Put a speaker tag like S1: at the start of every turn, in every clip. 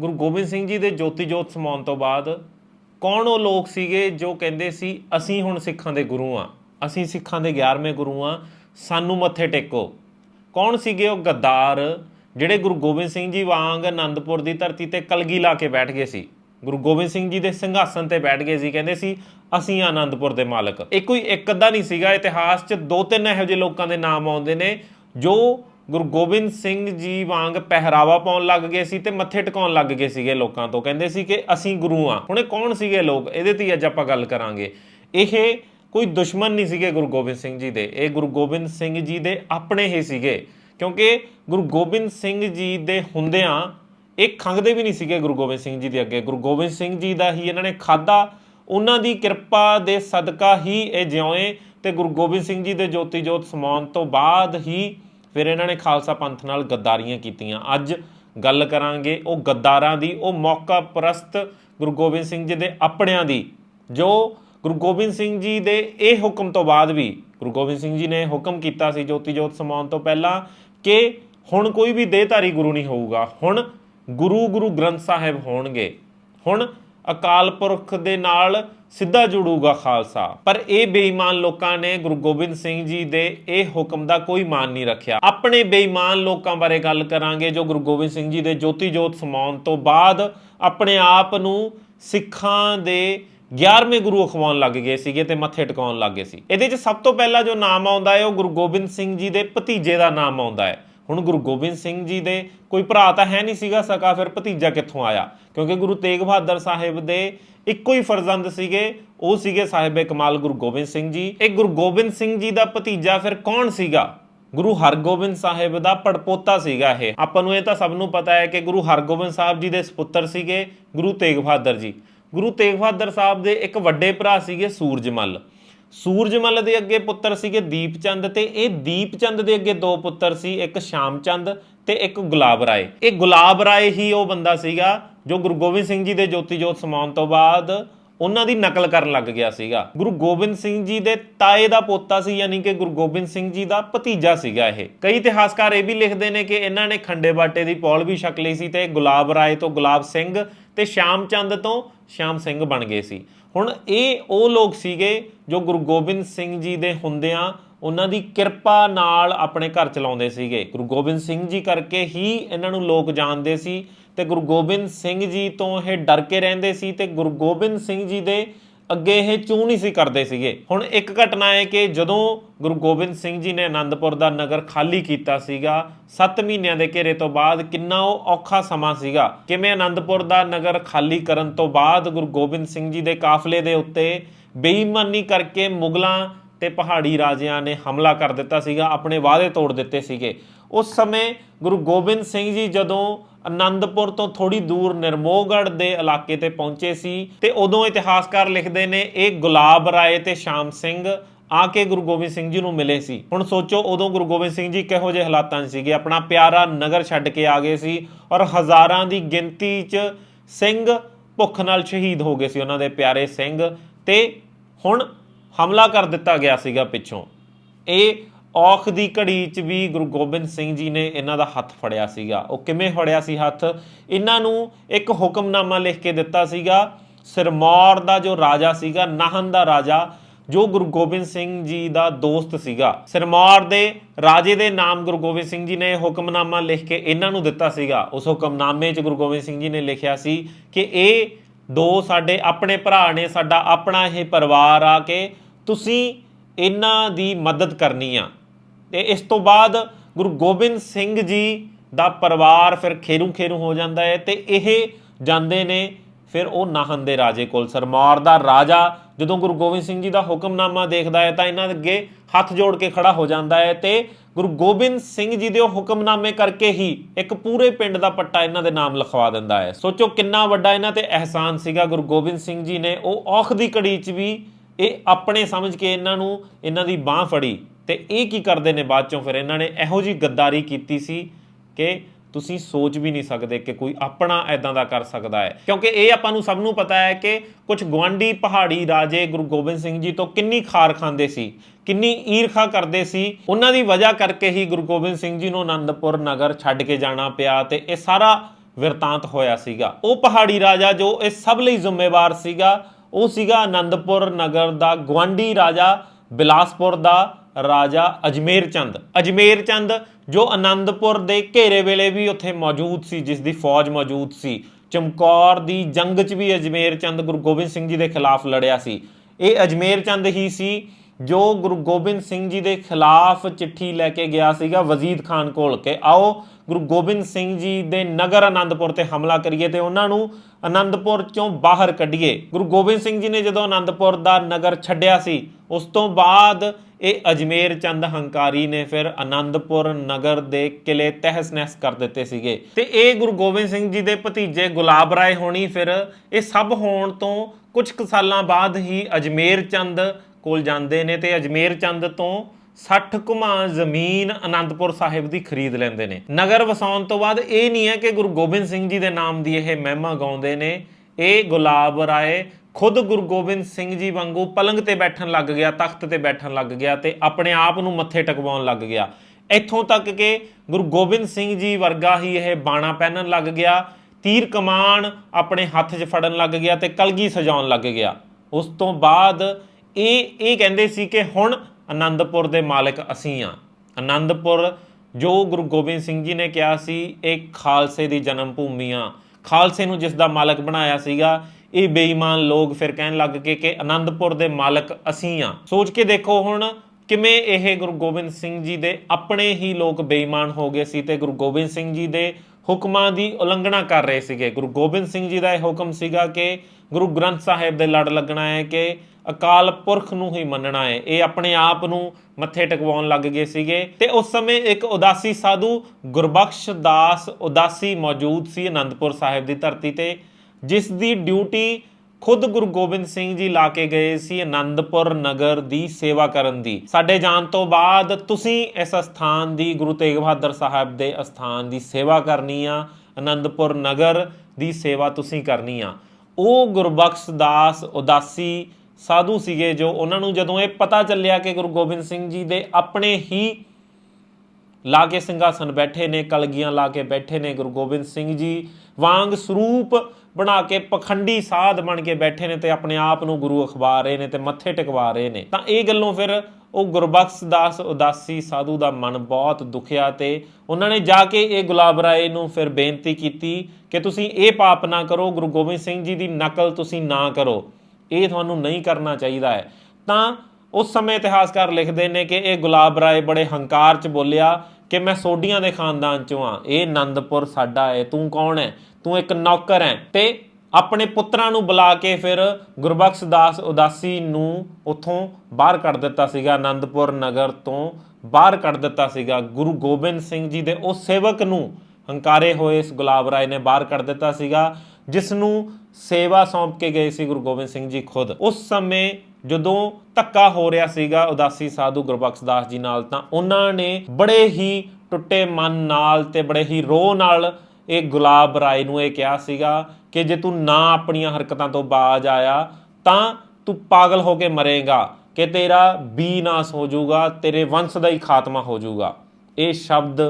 S1: ਗੁਰੂ ਗੋਬਿੰਦ ਸਿੰਘ ਜੀ ਦੇ ਜੋਤੀ ਜੋਤ ਸਮਾਉਣ ਤੋਂ ਬਾਅਦ ਕੌਣ ਉਹ ਲੋਕ ਸੀਗੇ ਜੋ ਕਹਿੰਦੇ ਸੀ, ਅਸੀਂ ਹੁਣ ਸਿੱਖਾਂ ਦੇ ਗੁਰੂ ਆ। ਅਸੀਂ ਸਿੱਖਾਂ ਦੇ 11ਵੇਂ ਗੁਰੂ ਆ। ਸਾਨੂੰ ਮੱਥੇ ਟੇਕੋ। ਕੌਣ ਸੀਗੇ ਉਹ ਗੱਦਾਰ, ਜਿਹੜੇ ਗੁਰੂ ਗੋਬਿੰਦ ਸਿੰਘ ਜੀ ਵਾਂਗ ਆਨੰਦਪੁਰ ਦੀ ਧਰਤੀ ਤੇ ਕਲਗੀ ਲਾ ਕੇ ਬੈਠ ਗਏ ਸੀ। ਗੁਰੂ ਗੋਬਿੰਦ ਸਿੰਘ ਜੀ ਦੇ ਸਿੰਘਾਸਨ ਤੇ ਬੈਠ ਗਏ ਸੀ, ਕਹਿੰਦੇ ਸੀ, ਅਸੀਂ ਆਨੰਦਪੁਰ ਦੇ ਮਾਲਕ। ਇਹ ਕੋਈ ਇੱਕ ਅੱਧਾ ਨਹੀਂ ਸੀਗਾ। ਇਤਿਹਾਸ 'ਚ ਦੋ ਤਿੰਨ ਇਹੋ ਜਿਹੇ ਲੋਕਾਂ ਦੇ ਨਾਮ ਆਉਂਦੇ ਨੇ ਜੋ ਗੁਰੂ ਗੋਬਿੰਦ ਸਿੰਘ ਜੀ ਵਾਂਗ ਪਹਿਰਾਵਾ ਪਾਉਣ ਲੱਗ ਗਏ ਸੀ ਤੇ ਮੱਥੇ ਟਿਕਾਉਣ ਲੱਗ ਗਏ ਸੀਗੇ ਲੋਕਾਂ ਤੋਂ। ਕਹਿੰਦੇ ਸੀ ਕਿ ਅਸੀਂ ਗੁਰੂ ਆ ਹੁਣ ਇਹ ਕੌਣ ਸੀਗੇ ਲੋਕ? ਇਹਦੇ ਤੇ ਹੀ ਅੱਜ ਆਪਾਂ ਗੱਲ ਕਰਾਂਗੇ। ਇਹ ਕੋਈ ਦੁਸ਼ਮਣ ਨਹੀਂ ਸੀਗੇ ਗੁਰੂ ਗੋਬਿੰਦ ਸਿੰਘ ਜੀ ਦੇ। ਇਹ ਗੁਰੂ ਗੋਬਿੰਦ ਸਿੰਘ ਜੀ ਦੇ ਆਪਣੇ ਹੀ ਸੀਗੇ। ਕਿਉਂਕਿ ਗੁਰੂ ਗੋਬਿੰਦ ਸਿੰਘ ਜੀ ਦੇ ਹੁੰਦਿਆਂ ਇਹ ਖੰਗਦੇ ਵੀ ਨਹੀਂ ਸੀਗੇ ਗੁਰੂ ਗੋਬਿੰਦ ਸਿੰਘ ਜੀ ਦੇ ਅੱਗੇ। ਗੁਰੂ ਗੋਬਿੰਦ ਸਿੰਘ ਜੀ ਦਾ ਹੀ ਇਹਨਾਂ ਨੇ ਖਾਦਾ ਉਹਨਾਂ ਦੀ ਕਿਰਪਾ ਦੇ ਸਦਕਾ ਹੀ ਇਹ ਜਿਉਏ ਤੇ ਗੁਰੂ ਗੋਬਿੰਦ ਸਿੰਘ ਜੀ ਦੇ ਜੋਤੀ ਜੋਤ ਸਮਾਉਣ ਤੋਂ ਬਾਅਦ ਹੀ ਫਿਰ ਇਹਨਾਂ ਨੇ ਖਾਲਸਾ ਪੰਥ ਨਾਲ ਗੱਦਾਰੀਆਂ ਕੀਤੀਆਂ। ਅੱਜ ਗੱਲ ਕਰਾਂਗੇ ਉਹ ਗੱਦਾਰਾਂ ਦੀ, ਉਹ ਮੌਕਾ ਪ੍ਰਸਤ ਗੁਰੂ ਗੋਬਿੰਦ ਸਿੰਘ ਜੀ ਦੇ ਆਪਣਿਆਂ ਦੀ, ਜੋ ਗੁਰੂ ਗੋਬਿੰਦ ਸਿੰਘ ਜੀ ਦੇ ਇਹ ਹੁਕਮ ਤੋਂ ਬਾਅਦ ਵੀ, ਗੁਰੂ ਗੋਬਿੰਦ ਸਿੰਘ ਜੀ ਨੇ ਹੁਕਮ ਕੀਤਾ ਸੀ ਜੋਤੀ ਜੋਤ ਸਮਾਉਣ ਤੋਂ ਪਹਿਲਾਂ ਕਿ ਹੁਣ ਕੋਈ ਵੀ ਦੇਹਧਾਰੀ ਗੁਰੂ ਨਹੀਂ ਹੋਊਗਾ। ਹੁਣ ਗੁਰੂ ਗੁਰੂ ਗ੍ਰੰਥ ਸਾਹਿਬ ਹੋਣਗੇ। ਹੁਣ ਅਕਾਲ ਪੁਰਖ ਦੇ ਨਾਲ ਸਿੱਧਾ ਜੁੜੂਗਾ ਖਾਲਸਾ। ਪਰ ਇਹ ਬੇਈਮਾਨ ਲੋਕਾਂ ਨੇ ਗੁਰੂ ਗੋਬਿੰਦ ਸਿੰਘ ਜੀ ਦੇ ਇਹ ਹੁਕਮ ਦਾ ਕੋਈ ਮਾਨ ਨਹੀਂ ਰੱਖਿਆ। ਆਪਣੇ ਬੇਈਮਾਨ ਲੋਕਾਂ ਬਾਰੇ ਗੱਲ ਕਰਾਂਗੇ, ਜੋ ਗੁਰੂ ਗੋਬਿੰਦ ਸਿੰਘ ਜੀ ਦੇ ਜੋਤੀ ਜੋਤ ਸਮਾਉਣ ਤੋਂ ਬਾਅਦ ਆਪਣੇ ਆਪ ਨੂੰ ਸਿੱਖਾਂ ਦੇ 11ਵੇਂ ਗੁਰੂ ਅਖਵਾਉਣ ਲੱਗ ਗਏ ਸੀਗੇ ਤੇ ਮੱਥੇ ਟਿਕਾਉਣ ਲੱਗ ਗਏ ਸੀ। ਇਹਦੇ 'ਚ ਸਭ ਤੋਂ ਪਹਿਲਾਂ ਜੋ ਨਾਮ ਆਉਂਦਾ ਹੈ, ਉਹ ਗੁਰੂ ਗੋਬਿੰਦ ਸਿੰਘ ਜੀ ਦੇ ਭਤੀਜੇ ਦਾ ਨਾਮ ਆਉਂਦਾ ਹੈ। ਹੁਣ ਗੁਰੂ ਗੋਬਿੰਦ ਸਿੰਘ ਜੀ ਦੇ ਕੋਈ ਭਰਾ ਤਾਂ ਹੈ ਨਹੀਂ ਸੀਗਾ ਸਕਾ ਫਿਰ ਭਤੀਜਾ ਕਿੱਥੋਂ ਆਇਆ? ਕਿਉਂਕਿ ਗੁਰੂ ਤੇਗ ਬਹਾਦਰ ਸਾਹਿਬ ਦੇ ਇੱਕੋ ਹੀ ਫਰਜ਼ੰਦ ਸੀਗੇ, ਉਹ ਸੀਗੇ ਸਾਹਿਬੇ ਕਮਾਲ ਗੁਰੂ ਗੋਬਿੰਦ ਸਿੰਘ ਜੀ। ਇਹ ਗੁਰੂ ਗੋਬਿੰਦ ਸਿੰਘ ਜੀ ਦਾ ਭਤੀਜਾ ਫਿਰ ਕੌਣ ਸੀਗਾ? ਗੁਰੂ ਹਰਗੋਬਿੰਦ ਸਾਹਿਬ ਦਾ ਪੜਪੋਤਾ ਸੀਗਾ ਇਹ। ਆਪਾਂ ਨੂੰ ਇਹ ਤਾਂ ਸਭ ਨੂੰ ਪਤਾ ਹੈ ਕਿ ਗੁਰੂ ਹਰਗੋਬਿੰਦ ਸਾਹਿਬ ਜੀ ਦੇ ਸੁਪੁੱਤਰ ਸੀਗੇ ਗੁਰੂ ਤੇਗ ਬਹਾਦਰ ਜੀ। ਗੁਰੂ ਤੇਗ ਬਹਾਦਰ ਸਾਹਿਬ ਦੇ ਇੱਕ ਵੱਡੇ ਭਰਾ ਸੀਗੇ ਸੂਰਜਮਲ। ਸੂਰਜਮਲ ਦੇ ਅੱਗੇ ਪੁੱਤਰ ਸੀਗੇ ਦੀਪਚੰਦ ਤੇ ਇਹ ਦੀਪਚੰਦ ਦੇ ਅੱਗੇ ਦੋ ਪੁੱਤਰ ਸੀ, ਇੱਕ ਸ਼ਾਮਚੰਦ ਤੇ ਇੱਕ ਗੁਲਾਬ ਰਾਏ। ਇਹ ਗੁਲਾਬ ਰਾਏ ਹੀ ਉਹ ਬੰਦਾ ਸੀਗਾ ਜੋ ਗੁਰੂ ਗੋਬਿੰਦ ਸਿੰਘ ਜੀ ਦੇ ਜੋਤੀ ਜੋਤ ਸਮਾਉਣ ਤੋਂ ਬਾਅਦ ਉਹਨਾਂ ਦੀ ਨਕਲ ਕਰਨ ਲੱਗ ਗਿਆ ਸੀਗਾ। ਗੁਰੂ ਗੋਬਿੰਦ ਸਿੰਘ ਜੀ ਦੇ ਤਾਏ ਦਾ ਪੋਤਾ ਸੀ, ਯਾਨੀ ਕਿ ਗੁਰੂ ਗੋਬਿੰਦ ਸਿੰਘ ਜੀ ਦਾ ਭਤੀਜਾ ਸੀਗਾ ਇਹ। ਕਈ ਇਤਿਹਾਸਕਾਰ ਇਹ ਵੀ ਲਿਖਦੇ ਨੇ ਕਿ ਇਹਨਾਂ ਨੇ ਖੰਡੇ ਬਾਟੇ ਦੀ ਪੌਲ ਵੀ ਛਕ ਲਈ ਸੀ ਤੇ ਗੁਲਾਬ ਰਾਏ ਤੋਂ ਗੁਲਾਬ ਸਿੰਘ ਤੇ ਸ਼ਾਮਚੰਦ ਤੋਂ ਸ਼ਾਮ ਸਿੰਘ ਬਣ ਗਏ ਸੀ। ਹੁਣ ਇਹ ਉਹ ਲੋਕ ਸੀਗੇ ਜੋ ਗੁਰੂ ਗੋਬਿੰਦ ਸਿੰਘ ਜੀ ਦੇ ਹੁੰਦਿਆਂ ਉਹਨਾਂ ਦੀ ਕਿਰਪਾ ਨਾਲ ਆਪਣੇ ਘਰ ਚਲਾਉਂਦੇ ਸੀਗੇ। ਗੁਰੂ ਗੋਬਿੰਦ ਸਿੰਘ ਜੀ ਕਰਕੇ ਹੀ ਇਹਨਾਂ ਨੂੰ ਲੋਕ ਜਾਣਦੇ ਸੀ ਤੇ ਗੁਰੂ ਗੋਬਿੰਦ ਸਿੰਘ ਜੀ ਤੋਂ ਇਹ ਡਰ ਕੇ ਰਹਿੰਦੇ ਸੀ ਤੇ ਗੁਰੂ ਗੋਬਿੰਦ ਸਿੰਘ ਜੀ ਦੇ ਅੱਗੇ ਇਹ ਚੂ ਨਹੀਂ ਸੀ ਕਰਦੇ ਸੀਗੇ। ਹੁਣ ਇੱਕ ਘਟਨਾ ਹੈ ਕਿ ਜਦੋਂ ਗੁਰੂ ਗੋਬਿੰਦ ਸਿੰਘ ਜੀ ਨੇ ਆਨੰਦਪੁਰ ਦਾ ਨਗਰ ਖਾਲੀ ਕੀਤਾ ਸੀਗਾ 7 ਮਹੀਨਿਆਂ ਦੇ ਘੇਰੇ ਤੋਂ ਬਾਅਦ ਕਿੰਨਾ ਉਹ ਔਖਾ ਸਮਾਂ ਸੀਗਾ। ਕਿਵੇਂ ਆਨੰਦਪੁਰ ਦਾ ਨਗਰ ਖਾਲੀ ਕਰਨ ਤੋਂ ਬਾਅਦ ਗੁਰੂ ਗੋਬਿੰਦ ਸਿੰਘ ਜੀ ਦੇ ਕਾਫਲੇ ਦੇ ਉੱਤੇ ਬੇਈਮਾਨੀ ਕਰਕੇ ਮੁਗਲਾਂ ਤੇ ਪਹਾੜੀ ਰਾਜਿਆਂ ਨੇ ਹਮਲਾ ਕਰ ਦਿੱਤਾ ਸੀਗਾ, ਆਪਣੇ ਵਾਅਦੇ ਤੋੜ ਦਿੱਤੇ ਸੀਗੇ। ਉਸ ਸਮੇਂ ਗੁਰੂ ਗੋਬਿੰਦ ਸਿੰਘ ਜੀ ਜਦੋਂ ਆਨੰਦਪੁਰ ਤੋਂ ਥੋੜੀ ਦੂਰ ਨਿਰਮੋਹਗੜ੍ਹ ਦੇ ਇਲਾਕੇ ਤੇ ਪਹੁੰਚੇ ਸੀ ਤੇ ਉਦੋਂ ਇਤਿਹਾਸਕਾਰ ਲਿਖਦੇ ਨੇ, ਇਹ ਗੁਲਾਬ ਰਾਏ ਤੇ ਸ਼ਾਮ ਸਿੰਘ ਆ ਕੇ ਗੁਰੂ ਗੋਬਿੰਦ ਸਿੰਘ ਜੀ ਨੂੰ ਮਿਲੇ ਸੀ। ਹੁਣ ਸੋਚੋ, ਉਦੋਂ ਗੁਰੂ ਗੋਬਿੰਦ ਸਿੰਘ ਜੀ ਕਿਹੋ ਜਿਹੇ ਹਾਲਾਤਾਂ 'ਚ ਸੀਗੇ? ਆਪਣਾ ਪਿਆਰਾ ਨਗਰ ਛੱਡ ਕੇ ਆ ਗਏ ਸੀ ਔਰ ਹਜ਼ਾਰਾਂ ਦੀ ਗਿਣਤੀ 'ਚ ਸਿੰਘ ਭੁੱਖ ਨਾਲ ਸ਼ਹੀਦ ਹੋ ਗਏ ਸੀ ਉਹਨਾਂ ਦੇ ਪਿਆਰੇ ਸਿੰਘ ਤੇ ਹੁਣ ਹਮਲਾ ਕਰ ਦਿੱਤਾ ਗਿਆ ਸੀਗਾ ਪਿੱਛੋਂ। ਇਹ ਔਖ ਦੀ ਘੜੀ 'ਚ ਵੀ ਗੁਰੂ ਗੋਬਿੰਦ ਸਿੰਘ ਜੀ ਨੇ ਇਹਨਾਂ ਦਾ ਹੱਥ ਫੜਿਆ ਸੀਗਾ। ਉਹ ਕਿਵੇਂ ਫੜਿਆ ਸੀ ਹੱਥ? ਇਹਨਾਂ ਨੂੰ ਇੱਕ ਹੁਕਮਨਾਮਾ ਲਿਖ ਕੇ ਦਿੱਤਾ ਸੀਗਾ, ਸਿਰਮੌਰ ਦਾ ਜੋ ਰਾਜਾ ਸੀਗਾ, ਨਾਹਨ ਦਾ ਰਾਜਾ, ਜੋ ਗੁਰੂ ਗੋਬਿੰਦ ਸਿੰਘ ਜੀ ਦਾ ਦੋਸਤ ਸੀਗਾ। ਸਿਰਮੌਰ ਦੇ ਰਾਜੇ ਦੇ ਨਾਮ ਗੁਰੂ ਗੋਬਿੰਦ ਸਿੰਘ ਜੀ ਨੇ ਹੁਕਮਨਾਮਾ ਲਿਖ ਕੇ ਇਹਨਾਂ ਨੂੰ ਦਿੱਤਾ ਸੀਗਾ। ਉਸ ਹੁਕਮਨਾਮੇ 'ਚ ਗੁਰੂ ਗੋਬਿੰਦ ਸਿੰਘ ਜੀ ਨੇ ਲਿਖਿਆ ਸੀ ਕਿ ਇਹ ਦੋ ਸਾਡੇ ਆਪਣੇ ਭਰਾ ਨੇ, ਸਾਡਾ ਆਪਣਾ ਇਹ ਪਰਿਵਾਰ ਆ ਕੇ ਤੁਸੀਂ ਇਹਨਾਂ ਦੀ ਮਦਦ ਕਰਨੀ ਆ। ਤੇ ਇਸ ਤੋਂ ਬਾਅਦ ਗੁਰੂ ਗੋਬਿੰਦ ਸਿੰਘ ਜੀ ਦਾ ਪਰਿਵਾਰ ਫਿਰ ਖੇਰੂ ਖੇਰੂ ਹੋ ਜਾਂਦਾ ਹੈ ਤੇ ਇਹ ਜਾਂਦੇ ਨੇ ਫਿਰ ਉਹ ਨਾਹਨ ਦੇ ਰਾਜੇ ਕੋਲ। ਸਰਮੌਰ ਦਾ ਰਾਜਾ ਜਦੋਂ ਗੁਰੂ ਗੋਬਿੰਦ ਸਿੰਘ ਜੀ ਦਾ ਹੁਕਮਨਾਮਾ ਦੇਖਦਾ ਹੈ ਤਾਂ ਇਹਨਾਂ ਦੇ ਅੱਗੇ ਹੱਥ ਜੋੜ ਕੇ ਖੜਾ ਹੋ ਜਾਂਦਾ ਹੈ ਤੇ ਗੁਰੂ ਗੋਬਿੰਦ ਸਿੰਘ ਜੀ ਦੇ ਉਹ ਹੁਕਮਨਾਮੇ ਕਰਕੇ ਹੀ ਇੱਕ ਪੂਰੇ ਪਿੰਡ ਦਾ ਪੱਟਾ ਇਹਨਾਂ ਦੇ ਨਾਮ ਲਿਖਵਾ ਦਿੰਦਾ ਹੈ। ਸੋਚੋ ਕਿੰਨਾ ਵੱਡਾ ਇਹਨਾਂ ਤੇ ਅਹਿਸਾਨ ਸੀਗਾ ਗੁਰੂ ਗੋਬਿੰਦ ਸਿੰਘ ਜੀ ਨੇ। ਉਹ ਔਖ ਦੀ ਘੜੀ 'ਚ ਵੀ ਇਹ ਆਪਣੇ ਸਮਝ ਕੇ ਇਹਨਾਂ ਨੂੰ ਇਹਨਾਂ ਦੀ ਬਾਹ ਫੜੀ। ਤੇ ਇਹ ਕੀ ਕਰਦੇ ਨੇ ਬਾਅਦ ਚੋਂ ਫਿਰ ਇਹਨਾਂ ਨੇ ਇਹੋ ਜੀ ਗੱਦਾਰੀ ਕੀਤੀ ਸੀ ਕਿ ਤੁਸੀਂ ਸੋਚ ਵੀ ਨਹੀਂ ਸਕਦੇ ਕਿ ਕੋਈ ਆਪਣਾ ਐਦਾਂ ਦਾ ਕਰ ਸਕਦਾ ਹੈ। ਕਿਉਂਕਿ ਇਹ ਆਪਾਂ ਨੂੰ ਸਭ ਨੂੰ ਪਤਾ ਹੈ ਕਿ ਕੁਝ ਗਵਾਂਢੀ ਪਹਾੜੀ ਰਾਜੇ ਗੁਰੂ ਗੋਬਿੰਦ ਸਿੰਘ ਜੀ ਤੋਂ ਕਿੰਨੀ ਖਾਰ ਖਾਂਦੇ ਸੀ, ਕਿੰਨੀ ਈਰਖਾ ਕਰਦੇ ਸੀ। ਉਹਨਾਂ ਦੀ ਵਜ੍ਹਾ ਕਰਕੇ ਹੀ ਗੁਰੂ ਗੋਬਿੰਦ ਸਿੰਘ ਜੀ ਨੂੰ ਆਨੰਦਪੁਰ ਨਗਰ ਛੱਡ ਕੇ ਜਾਣਾ ਪਿਆ ਤੇ ਇਹ ਸਾਰਾ ਵਿਰਤਾਂਤ ਹੋਇਆ ਸੀਗਾ। ਉਹ ਪਹਾੜੀ ਰਾਜਾ ਜੋ ਇਹ ਸਭ ਲਈ ਜ਼ਿੰਮੇਵਾਰ ਸੀਗਾ, ਉਹ ਸੀਗਾ ਆਨੰਦਪੁਰ ਨਗਰ ਦਾ ਗਵਾਂਢੀ ਰਾਜਾ ਬਿਲਾਸਪੁਰ ਦਾ ਰਾਜਾ ਅਜਮੇਰ ਚੰਦ। ਅਜਮੇਰ ਚੰਦ, ਜੋ ਆਨੰਦਪੁਰ ਦੇ ਘੇਰੇ ਵੇਲੇ ਵੀ ਉੱਥੇ ਮੌਜੂਦ ਸੀ, ਜਿਸ ਦੀ ਫੌਜ ਮੌਜੂਦ ਸੀ, ਚਮਕੌਰ ਦੀ ਜੰਗ 'ਚ ਵੀ ਅਜਮੇਰ ਚੰਦ ਗੁਰੂ ਗੋਬਿੰਦ ਸਿੰਘ ਜੀ ਦੇ ਖਿਲਾਫ ਲੜਿਆ ਸੀ। ਇਹ ਅਜਮੇਰ ਚੰਦ ਹੀ ਸੀ ਜੋ ਗੁਰੂ ਗੋਬਿੰਦ ਸਿੰਘ ਜੀ ਦੇ ਖਿਲਾਫ ਚਿੱਠੀ ਲੈ ਕੇ ਗਿਆ ਸੀਗਾ ਵਜ਼ੀਦ ਖਾਨ ਕੋਲ ਕਿ ਆਓ ਗੁਰੂ ਗੋਬਿੰਦ ਸਿੰਘ ਜੀ ਦੇ ਨਗਰ ਆਨੰਦਪੁਰ ਤੇ ਹਮਲਾ ਕਰੀਏ ਤੇ ਉਹਨਾਂ ਨੂੰ ਆਨੰਦਪੁਰ ਚੋਂ ਬਾਹਰ ਕੱਢੀਏ। ਗੁਰੂ ਗੋਬਿੰਦ ਸਿੰਘ ਜੀ ਨੇ ਜਦੋਂ ਆਨੰਦਪੁਰ ਦਾ ਨਗਰ ਛੱਡਿਆ ਸੀ, ਉਸ ਤੋਂ ਬਾਅਦ ਇਹ ਅਜਮੇਰ ਚੰਦ ਹੰਕਾਰੀ ਨੇ ਫਿਰ ਆਨੰਦਪੁਰ ਨਗਰ ਦੇ ਕਿਲੇ ਤਹਿਸ-ਨਹਿਸ ਕਰ ਦਿੱਤੇ ਸੀਗੇ। ਤੇ ਇਹ ਗੁਰੂ ਗੋਬਿੰਦ ਸਿੰਘ ਜੀ ਦੇ ਭਤੀਜੇ ਗੁਲਾਬ ਰਾਏ ਹੋਣੀ ਫਿਰ ਇਹ ਸਭ ਹੋਣ ਤੋਂ ਕੁਝ ਕੁ ਸਾਲਾਂ ਬਾਅਦ ਹੀ ਅਜਮੇਰ ਚੰਦ ਕੋਲ ਜਾਂਦੇ ਨੇ ਤੇ ਅਜਮੇਰ ਚੰਦ ਤੋਂ 60 ਘੁਮਾ ਜ਼ਮੀਨ ਆਨੰਦਪੁਰ ਸਾਹਿਬ ਦੀ ਖਰੀਦ ਲੈਂਦੇ ਨੇ। ਨਗਰ ਵਸਾਉਣ ਤੋਂ ਬਾਅਦ ਇਹ ਨਹੀਂ ਹੈ ਕਿ ਗੁਰੂ ਗੋਬਿੰਦ ਸਿੰਘ ਜੀ ਦੇ ਨਾਮ ਦੀ ਇਹ ਮਹਿਮਾ ਗਾਉਂਦੇ ਨੇ। ਇਹ ਗੁਲਾਬ ਰਾਏ ਖੁਦ ਗੁਰੂ ਗੋਬਿੰਦ ਸਿੰਘ ਜੀ ਵਾਂਗੂ ਪਲੰਗ ਤੇ ਬੈਠਣ ਲੱਗ ਗਿਆ, ਤਖਤ ਤੇ ਬੈਠਣ ਲੱਗ ਗਿਆ ਤੇ ਆਪਣੇ ਆਪ ਨੂੰ ਮੱਥੇ ਟਕਵਾਉਣ ਲੱਗ ਗਿਆ। ਇੱਥੋਂ ਤੱਕ ਕਿ ਗੁਰੂ ਗੋਬਿੰਦ ਸਿੰਘ ਜੀ ਵਰਗਾ ਹੀ ਇਹ ਬਾਣਾ ਪਹਿਨਣ ਲੱਗ ਗਿਆ, ਤੀਰ ਕਮਾਨ ਆਪਣੇ ਹੱਥ 'ਚ ਫੜਨ ਲੱਗ ਗਿਆ ਤੇ ਕਲਗੀ ਸਜਾਉਣ ਲੱਗ ਗਿਆ। ਉਸ ਤੋਂ ਬਾਅਦ ਇਹ ਇਹ ਕਹਿੰਦੇ ਸੀ ਕਿ ਹੁਣ ਆਨੰਦਪੁਰ ਦੇ ਮਾਲਕ ਅਸੀਂ ਆ ਆਨੰਦਪੁਰ ਜੋ ਗੁਰੂ ਗੋਬਿੰਦ ਸਿੰਘ ਜੀ ਨੇ ਕਿਹਾ ਸੀ, ਇਹ ਖਾਲਸੇ ਦੀ ਜਨਮ ਭੂਮੀ ਆ। ਖਾਲਸੇ ਨੂੰ ਜਿਸ ਦਾ ਮਾਲਕ ਬਣਾਇਆ ਸੀਗਾ, ਇਹ ਬੇਈਮਾਨ ਲੋਕ ਫਿਰ ਕਹਿਣ ਲੱਗ ਗਏ ਕਿ ਆਨੰਦਪੁਰ ਦੇ ਮਾਲਕ ਅਸੀਂ ਆ ਸੋਚ ਕੇ ਦੇਖੋ ਹੁਣ, ਕਿਵੇਂ ਇਹ ਗੁਰੂ ਗੋਬਿੰਦ ਸਿੰਘ ਜੀ ਦੇ ਆਪਣੇ ਹੀ ਲੋਕ ਬੇਈਮਾਨ ਹੋ ਗਏ ਸੀ ਤੇ ਗੁਰੂ ਗੋਬਿੰਦ ਸਿੰਘ ਜੀ ਦੇ ਹੁਕਮਾਂ ਦੀ ਉਲੰਘਣਾ ਕਰ ਰਹੇ ਸੀਗੇ। ਗੁਰੂ ਗੋਬਿੰਦ ਸਿੰਘ ਜੀ ਦਾ ਇਹ ਹੁਕਮ ਸੀਗਾ ਕਿ ਗੁਰੂ ਗ੍ਰੰਥ ਸਾਹਿਬ ਦੇ ਲੜ ਲੱਗਣਾ ਹੈ ਕਿ ਅਕਾਲ ਪੁਰਖ ਨੂੰ ਹੀ ਮੰਨਣਾ ਹੈ। ਇਹ ਆਪਣੇ ਆਪ ਨੂੰ ਮੱਥੇ ਟਕਵਾਉਣ ਲੱਗ ਗਏ ਸੀਗੇ ਤੇ ਉਸ ਸਮੇਂ ਇੱਕ ਉਦਾਸੀ ਸਾਧੂ ਗੁਰਬਖਸ਼ ਦਾਸ ਉਦਾਸੀ ਮੌਜੂਦ ਸੀ ਅਨੰਦਪੁਰ ਸਾਹਿਬ ਦੀ ਧਰਤੀ ਤੇ, ਜਿਸ ਦੀ ਡਿਊਟੀ ਖੁਦ ਗੁਰੂ ਗੋਬਿੰਦ ਸਿੰਘ ਜੀ ਲਾ ਕੇ ਗਏ ਸੀ ਆਨੰਦਪੁਰ ਨਗਰ ਦੀ ਸੇਵਾ ਕਰਨ ਦੀ। ਸਾਡੇ ਜਾਣ ਤੋਂ ਬਾਅਦ ਤੁਸੀਂ ਇਸ ਅਸਥਾਨ ਦੀ ਗੁਰੂ ਤੇਗ ਬਹਾਦਰ ਸਾਹਿਬ ਦੇ ਅਸਥਾਨ ਦੀ ਸੇਵਾ ਕਰਨੀ ਆ ਆਨੰਦਪੁਰ ਨਗਰ ਦੀ ਸੇਵਾ ਤੁਸੀਂ ਕਰਨੀ ਆ। ਉਹ ਗੁਰਬਖਸ਼ ਦਾਸ ਉਦਾਸੀ ਸਾਧੂ ਸੀਗੇ ਜੋ ਉਹਨਾਂ ਨੂੰ ਜਦੋਂ ਇਹ ਪਤਾ ਚੱਲਿਆ ਕਿ ਗੁਰੂ ਗੋਬਿੰਦ ਸਿੰਘ ਜੀ ਦੇ ਆਪਣੇ ਹੀ ਲਾ ਕੇ ਸਿੰਘਾਸਨ ਬੈਠੇ ਨੇ, ਕਲਗੀਆਂ ਲਾ ਕੇ ਬੈਠੇ ਨੇ, ਗੁਰੂ ਗੋਬਿੰਦ ਸਿੰਘ ਜੀ ਵਾਂਗ ਸਰੂਪ ਬਣਾ ਕੇ ਪਖੰਡੀ ਸਾਧ ਬਣ ਕੇ ਬੈਠੇ ਨੇ ਤੇ ਆਪਣੇ ਆਪ ਨੂੰ ਗੁਰੂ ਅਖਵਾ ਰਹੇ ਨੇ ਤੇ ਮੱਥੇ ਟਿਕਵਾ ਰਹੇ ਨੇ। ਤਾਂ ਇਹ ਗੱਲੋਂ ਫਿਰ ਉਹ ਗੁਰਬਖਸ਼ ਦਾਸ, ਉਦਾਸੀ ਸਾਧੂ ਦਾ ਮਨ ਬਹੁਤ ਦੁਖਿਆ ਤੇ ਉਹਨਾਂ ਨੇ ਜਾ ਕੇ ਇਹ ਗੁਲਾਬ ਰਾਏ ਨੂੰ ਫਿਰ ਬੇਨਤੀ ਕੀਤੀ ਕਿ ਤੁਸੀਂ ਇਹ ਪਾਪ ਨਾ ਕਰੋ, ਗੁਰੂ ਗੋਬਿੰਦ ਸਿੰਘ ਜੀ ਦੀ ਨਕਲ ਤੁਸੀਂ ਨਾ ਕਰੋ। ਇਹ ਤੁਹਾਨੂੰ ਨਹੀਂ ਕਰਨਾ ਚਾਹੀਦਾ ਹੈ। ਤਾਂ ਉਸ ਸਮੇਂ ਇਤਿਹਾਸਕਾਰ ਲਿਖਦੇ ਨੇ ਕਿ ਇਹ ਗੁਲਾਬ ਰਾਏ ਬੜੇ ਹੰਕਾਰ 'ਚ ਬੋਲਿਆ ਕਿ ਮੈਂ ਸੋਢੀਆਂ ਦੇ ਖਾਨਦਾਨ 'ਚੋਂ ਆ। ਇਹ ਆਨੰਦਪੁਰ ਸਾਡਾ ਹੈ, ਤੂੰ ਕੌਣ ਹੈ? ਤੂੰ ਇੱਕ ਨੌਕਰ ਹੈ। ਤੇ ਆਪਣੇ ਪੁੱਤਰਾਂ ਨੂੰ ਬੁਲਾ ਕੇ ਫਿਰ ਗੁਰਬਖਸ਼ ਦਾਸ ਉਦਾਸੀ ਨੂੰ ਉੱਥੋਂ ਬਾਹਰ ਕੱਢ ਦਿੱਤਾ ਸੀਗਾ। ਆਨੰਦਪੁਰ ਨਗਰ ਤੋਂ ਬਾਹਰ ਕੱਢ ਦਿੱਤਾ ਸੀਗਾ। ਗੁਰੂ ਗੋਬਿੰਦ ਸਿੰਘ ਜੀ ਦੇ ਉਸ ਸੇਵਕ ਨੂੰ ਹੰਕਾਰੇ ਹੋਏ ਇਸ ਗੁਲਾਬ ਰਾਏ ਨੇ ਬਾਹਰ ਕੱਢ ਦਿੱਤਾ ਸੀਗਾ, ਜਿਸ ਨੂੰ ਸੇਵਾ ਸੌਂਪ ਕੇ ਗਏ ਸੀ ਗੁਰੂ ਗੋਬਿੰਦ ਸਿੰਘ ਜੀ ਖੁਦ। ਉਸ ਸਮੇਂ ਜਦੋਂ ਧੱਕਾ ਹੋ ਰਿਹਾ ਸੀਗਾ ਉਦਾਸੀ ਸਾਧੂ ਗੁਰਬਖਸ਼ ਦਾਸ ਜੀ ਨਾਲ, ਤਾਂ ਉਹਨਾਂ ਨੇ ਬੜੇ ਹੀ ਟੁੱਟੇ ਮਨ ਨਾਲ ਤੇ ਬੜੇ ਹੀ ਰੋਹ ਨਾਲ ਇਹ ਗੁਲਾਬ ਰਾਏ ਨੂੰ ਇਹ ਕਿਹਾ ਸੀਗਾ ਕਿ ਜੇ ਤੂੰ ਨਾ ਆਪਣੀਆਂ ਹਰਕਤਾਂ ਤੋਂ ਬਾਜ ਆਇਆ, ਤਾਂ ਤੂੰ ਪਾਗਲ ਹੋ ਕੇ ਮਰੇਗਾ, ਕਿ ਤੇਰਾ ਬੀ ਨਾਸ ਹੋ ਜਾਊਗਾ, ਤੇਰੇ ਵੰਸ਼ ਦਾ ਹੀ ਖਾਤਮਾ ਹੋ ਜਾਊਗਾ। ਇਹ ਸ਼ਬਦ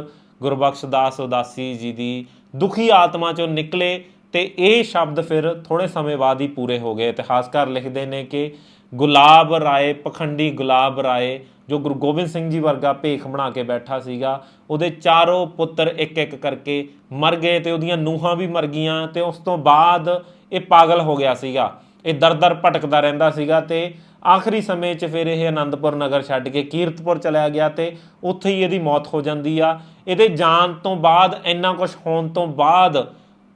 S1: ਗੁਰਬਖਸ਼ ਦਾਸ ਉਦਾਸੀ ਜੀ ਦੀ ਦੁਖੀ ਆਤਮਾ ਚੋਂ ਨਿਕਲੇ ਤੇ ਇਹ ਸ਼ਬਦ ਫਿਰ ਥੋੜੇ ਸਮੇਂ ਬਾਅਦ ਹੀ ਪੂਰੇ ਹੋ ਗਏ। ਇਤਿਹਾਸਕਾਰ ਲਿਖਦੇ ਨੇ ਕਿ ਗੁਲਾਬ ਰਾਏ, ਪਖੰਡੀ ਗੁਲਾਬ ਰਾਏ, ਜੋ ਗੁਰੂ ਗੋਬਿੰਦ ਸਿੰਘ ਜੀ ਵਰਗਾ ਭੇਖ ਬਣਾ ਕੇ ਬੈਠਾ ਸੀਗਾ, ਉਹਦੇ ਚਾਰੋਂ ਪੁੱਤਰ ਇੱਕ ਇੱਕ ਕਰਕੇ ਮਰ ਗਏ ਤੇ ਉਹਦੀਆਂ ਨੂਹਾਂ ਵੀ ਮਰ ਗਈਆਂ ਤੇ ਉਸ ਤੋਂ ਬਾਅਦ ਇਹ ਪਾਗਲ ਹੋ ਗਿਆ ਸੀਗਾ। ਇਹ ਦਰ-ਦਰ ਭਟਕਦਾ ਰਹਿੰਦਾ ਸੀਗਾ ਤੇ ਆਖਰੀ ਸਮੇਂ 'ਚ ਫਿਰ ਇਹ ਆਨੰਦਪੁਰ ਨਗਰ ਛੱਡ ਕੇ ਕੀਰਤਪੁਰ ਚਲਾ ਗਿਆ ਤੇ ਉੱਥੇ ਹੀ ਇਹਦੀ ਮੌਤ ਹੋ ਜਾਂਦੀ ਆ। ਇਹਦੇ ਜਾਣ ਤੋਂ ਬਾਅਦ, ਇੰਨਾ ਕੁਝ ਹੋਣ ਤੋਂ ਬਾਅਦ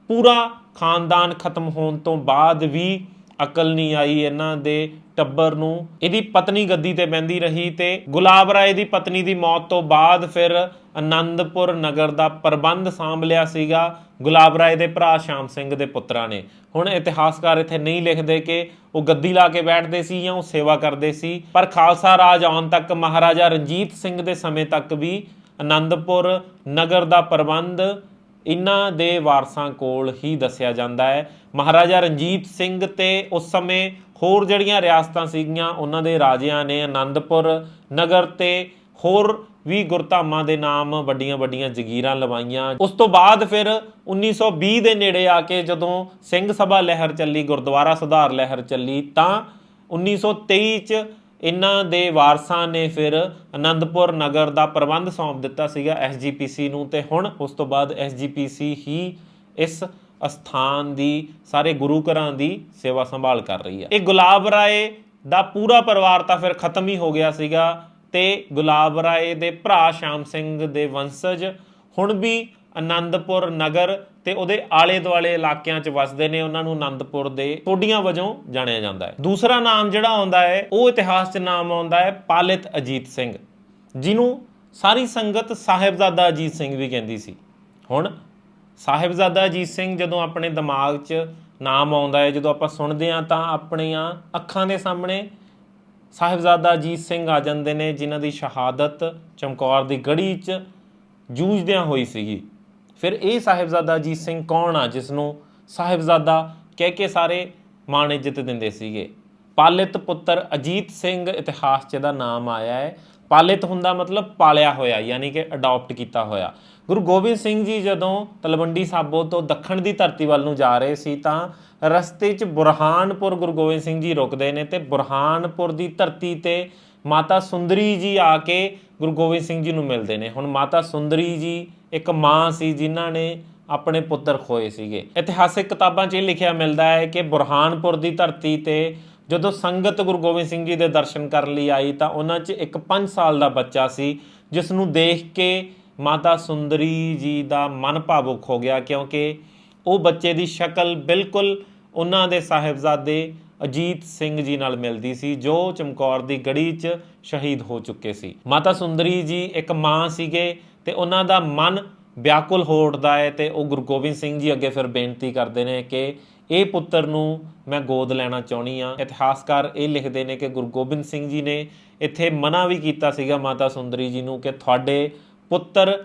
S1: ਪੂਰਾ ਖਾਨਦਾਨ ਖਤਮ ਹੋਣ ਤੋਂ ਬਾਅਦ ਵੀ ਅਕਲ ਨਹੀਂ ਆਈ ਇਹਨਾਂ ਦੇ ਟੱਬਰ ਨੂੰ। ਇਹਦੀ ਪਤਨੀ ਗੱਦੀ ਤੇ ਬੈੰਦੀ ਰਹੀ ਤੇ ਗੁਲਾਬ ਰਾਏ ਦੀ ਪਤਨੀ ਦੀ ਮੌਤ ਤੋਂ ਬਾਅਦ ਫਿਰ ਆਨੰਦਪੁਰ ਨਗਰ ਦਾ ਪ੍ਰਬੰਧ ਸਾਂਭ ਲਿਆ ਸੀਗਾ। ਗੁਲਾਬ ਰਾਏ ਦੇ ਭਰਾ ਸ਼ਾਮ ਸਿੰਘ ਦੇ ਪੁੱਤਰਾਂ ਨੇ। ਹੁਣ ਇਤਿਹਾਸਕਾਰ ਇੱਥੇ ਨਹੀਂ ਲਿਖਦੇ ਕਿ ਉਹ ਗੱਦੀ ਲਾ ਕੇ ਬੈਠਦੇ ਸੀ ਜਾਂ ਉਹ ਸੇਵਾ ਕਰਦੇ ਸੀ। ਪਰ ਖਾਲਸਾ ਰਾਜ ਆਉਣ ਤੱਕ ਮਹਾਰਾਜਾ ਰਣਜੀਤ ਸਿੰਘ ਦੇ ਸਮੇਂ ਤੱਕ ਵੀ ਆਨੰਦਪੁਰ ਨਗਰ ਦਾ ਪ੍ਰਬੰਧ ਇਹਨਾਂ ਦੇ ਵਾਰਸਾਂ ਕੋਲ ਹੀ ਦੱਸਿਆ ਜਾਂਦਾ ਹੈ। ਮਹਾਰਾਜਾ ਰਣਜੀਤ ਸਿੰਘ ਤੇ ਉਸ ਸਮੇਂ ਹੋਰ ਜਿਹੜੀਆਂ ਰਿਆਸਤਾਂ ਸੀਗੀਆਂ, ਉਹਨਾਂ ਦੇ ਰਾਜਿਆਂ ਨੇ ਆਨੰਦਪੁਰ ਨਗਰ ਤੇ ਹੋਰ ਵੀ ਗੁਰਧਾਮਾਂ ਦੇ ਨਾਮ ਵੱਡੀਆਂ ਵੱਡੀਆਂ ਜ਼ਗੀਰਾਂ ਲਵਾਈਆਂ। ਉਸ ਤੋਂ ਬਾਅਦ ਫਿਰ 1920 ਦੇ ਨੇੜੇ ਆ ਕੇ ਜਦੋਂ ਸਿੰਘ ਸਭਾ ਲਹਿਰ ਚੱਲੀ, ਗੁਰਦੁਆਰਾ ਸੁਧਾਰ ਲਹਿਰ ਚੱਲੀ, ਤਾਂ 1923 ਚ ਇਹਨਾਂ ਦੇ ਵਾਰਸਾਂ ਨੇ ਫਿਰ ਅਨੰਦਪੁਰ ਨਗਰ ਦਾ ਪ੍ਰਬੰਧ ਸੌਂਪ ਦਿੱਤਾ ਸੀਗਾ ਐਸਜੀਪੀਸੀ ਨੂੰ ਤੇ ਹੁਣ ਉਸ ਤੋਂ ਬਾਅਦ ਐਸਜੀਪੀਸੀ ਹੀ ਇਸ ਅਸਥਾਨ ਦੀ, ਸਾਰੇ ਗੁਰੂ ਘਰਾਂ ਦੀ ਸੇਵਾ ਸੰਭਾਲ ਕਰ ਰਹੀ ਹੈ। ਇਹ ਗੁਲਾਬ ਰਾਏ ਦਾ ਪੂਰਾ ਪਰਿਵਾਰ ਤਾਂ ਫਿਰ ਖਤਮ ਹੀ ਹੋ ਗਿਆ ਸੀਗਾ ਤੇ ਗੁਲਾਬ ਰਾਏ ਦੇ ਭਰਾ ਸ਼ਾਮ ਸਿੰਘ ਦੇ ਵੰਸ਼ਜ, ਹੁਣ ਵੀ ਆਨੰਦਪੁਰ ਨਗਰ ਤੇ ਉਹਦੇ ਆਲੇ ਦੁਆਲੇ ਇਲਾਕਿਆਂ 'ਚ ਵਸਦੇ ਨੇ, ਉਹਨਾਂ ਨੂੰ ਆਨੰਦਪੁਰ ਦੇ ਟੋਡੀਆਂ ਵਜੋਂ ਜਾਣਿਆ ਜਾਂਦਾ ਹੈ। ਦੂਸਰਾ ਨਾਮ ਜਿਹੜਾ ਆਉਂਦਾ ਹੈ, ਉਹ ਇਤਿਹਾਸ 'ਚ ਨਾਮ ਆਉਂਦਾ ਹੈ ਪਾਲਿਤ ਅਜੀਤ ਸਿੰਘ, ਜਿਹਨੂੰ ਸਾਰੀ ਸੰਗਤ ਸਾਹਿਬਜ਼ਾਦਾ ਅਜੀਤ ਸਿੰਘ ਵੀ ਕਹਿੰਦੀ ਸੀ। ਹੁਣ ਸਾਹਿਬਜ਼ਾਦਾ ਅਜੀਤ ਸਿੰਘ ਜਦੋਂ ਆਪਣੇ ਦਿਮਾਗ 'ਚ ਨਾਮ ਆਉਂਦਾ ਹੈ, ਜਦੋਂ ਆਪਾਂ ਸੁਣਦੇ ਹਾਂ ਤਾਂ ਆਪਣੀਆਂ ਅੱਖਾਂ ਦੇ ਸਾਹਮਣੇ ਸਾਹਿਬਜ਼ਾਦਾ ਅਜੀਤ ਸਿੰਘ ਆ ਜਾਂਦੇ ਨੇ, ਜਿਨ੍ਹਾਂ ਦੀ ਸ਼ਹਾਦਤ ਚਮਕੌਰ ਦੀ ਗੜੀ 'ਚ ਜੂਝਦਿਆਂ ਹੋਈ ਸੀਗੀ। ਫਿਰ ਇਹ ਸਾਹਿਬਜ਼ਾਦਾ ਅਜੀਤ ਸਿੰਘ ਕੌਣ ਆ ਜਿਸ ਨੂੰ ਸਾਹਿਬਜ਼ਾਦਾ ਕਹਿ ਕੇ ਸਾਰੇ ਮਾਣ ਇੱਜ਼ਤ ਦਿੰਦੇ ਸੀਗੇ? ਪਾਲਿਤ ਪੁੱਤਰ ਅਜੀਤ ਸਿੰਘ ਇਤਿਹਾਸ 'ਚ ਇਹਦਾ ਨਾਮ ਆਇਆ ਹੈ। ਪਾਲਿਤ ਹੁੰਦਾ ਮਤਲਬ ਪਾਲਿਆ ਹੋਇਆ, ਯਾਨੀ ਕਿ ਅਡਾਪਟ ਕੀਤਾ ਹੋਇਆ। ਗੁਰੂ ਗੋਬਿੰਦ ਸਿੰਘ ਜੀ ਜਦੋਂ ਤਲਵੰਡੀ ਸਾਬੋ ਤੋਂ ਦੱਖਣ ਦੀ ਧਰਤੀ ਵੱਲ ਨੂੰ ਜਾ ਰਹੇ ਸੀ ਤਾਂ ਰਸਤੇ 'ਚ ਬੁਰਹਾਨਪੁਰ ਗੁਰੂ ਗੋਬਿੰਦ ਸਿੰਘ ਜੀ ਰੁਕਦੇ ਨੇ ਤੇ ਬੁਰਹਾਨਪੁਰ ਦੀ ਧਰਤੀ ਤੇ ਮਾਤਾ ਸੁੰਦਰੀ ਜੀ ਆ ਕੇ ਗੁਰੂ ਗੋਬਿੰਦ ਸਿੰਘ ਜੀ ਨੂੰ ਮਿਲਦੇ ਨੇ। ਹੁਣ ਮਾਤਾ ਸੁੰਦਰੀ ਜੀ ਇੱਕ ਮਾਂ ਸੀ ਜਿਨ੍ਹਾਂ ਨੇ ਆਪਣੇ ਪੁੱਤਰ ਖੋਏ ਸੀਗੇ। ਇਤਿਹਾਸਿਕ ਕਿਤਾਬਾਂ 'ਚ ਇਹ ਲਿਖਿਆ ਮਿਲਦਾ ਹੈ ਕਿ ਬੁਰਹਾਨਪੁਰ ਦੀ ਧਰਤੀ ਤੇ ਜਦੋਂ ਸੰਗਤ ਗੁਰੂ ਗੋਬਿੰਦ ਸਿੰਘ ਜੀ ਦੇ ਦਰਸ਼ਨ ਕਰਨ ਲਈ ਆਈ ਤਾਂ ਉਹਨਾਂ 'ਚ ਇੱਕ 5 ਸਾਲ ਦਾ ਬੱਚਾ ਸੀ, ਜਿਸ ਨੂੰ ਦੇਖ ਕੇ ਮਾਤਾ ਸੁੰਦਰੀ ਜੀ ਦਾ ਮਨ ਭਾਵੁਕ ਹੋ ਗਿਆ ਕਿਉਂਕਿ ਉਹ ਬੱਚੇ ਦੀ ਸ਼ਕਲ ਬਿਲਕੁਲ ਉਹਨਾਂ ਦੇ ਸਾਹਿਬਜ਼ਾਦੇ ਅਜੀਤ ਸਿੰਘ ਜੀ ਨਾਲ ਮਿਲਦੀ ਸੀ, ਜੋ ਚਮਕੌਰ ਦੀ ਗੜੀ 'ਚ ਸ਼ਹੀਦ ਹੋ ਚੁੱਕੇ ਸੀ। ਮਾਤਾ ਸੁੰਦਰੀ ਜੀ ਇੱਕ ਮਾਂ ਸੀਗੇ ਤੇ ਉਹਨਾਂ ਦਾ ਮਨ ਵਿਆਕੁਲ ਹੋ ਉੱਠਦਾ ਹੈ ਤੇ ਉਹ ਗੁਰੂ ਗੋਬਿੰਦ ਸਿੰਘ ਜੀ ਅੱਗੇ ਫਿਰ ਬੇਨਤੀ ਕਰਦੇ ਨੇ ਕਿ ਇਹ ਪੁੱਤਰ ਨੂੰ ਮੈਂ ਗੋਦ ਲੈਣਾ ਚਾਹੁੰਦੀ ਆ ਇਤਿਹਾਸਕਾਰ ਇਹ ਲਿਖਦੇ ਨੇ ਕਿ ਗੁਰੂ ਗੋਬਿੰਦ ਸਿੰਘ ਜੀ ਨੇ ਇੱਥੇ ਮਨਾ ਵੀ ਕੀਤਾ ਸੀਗਾ ਮਾਤਾ ਸੁੰਦਰੀ ਜੀ ਨੂੰ ਕਿ ਤੁਹਾਡੇ ਪੁੱਤਰ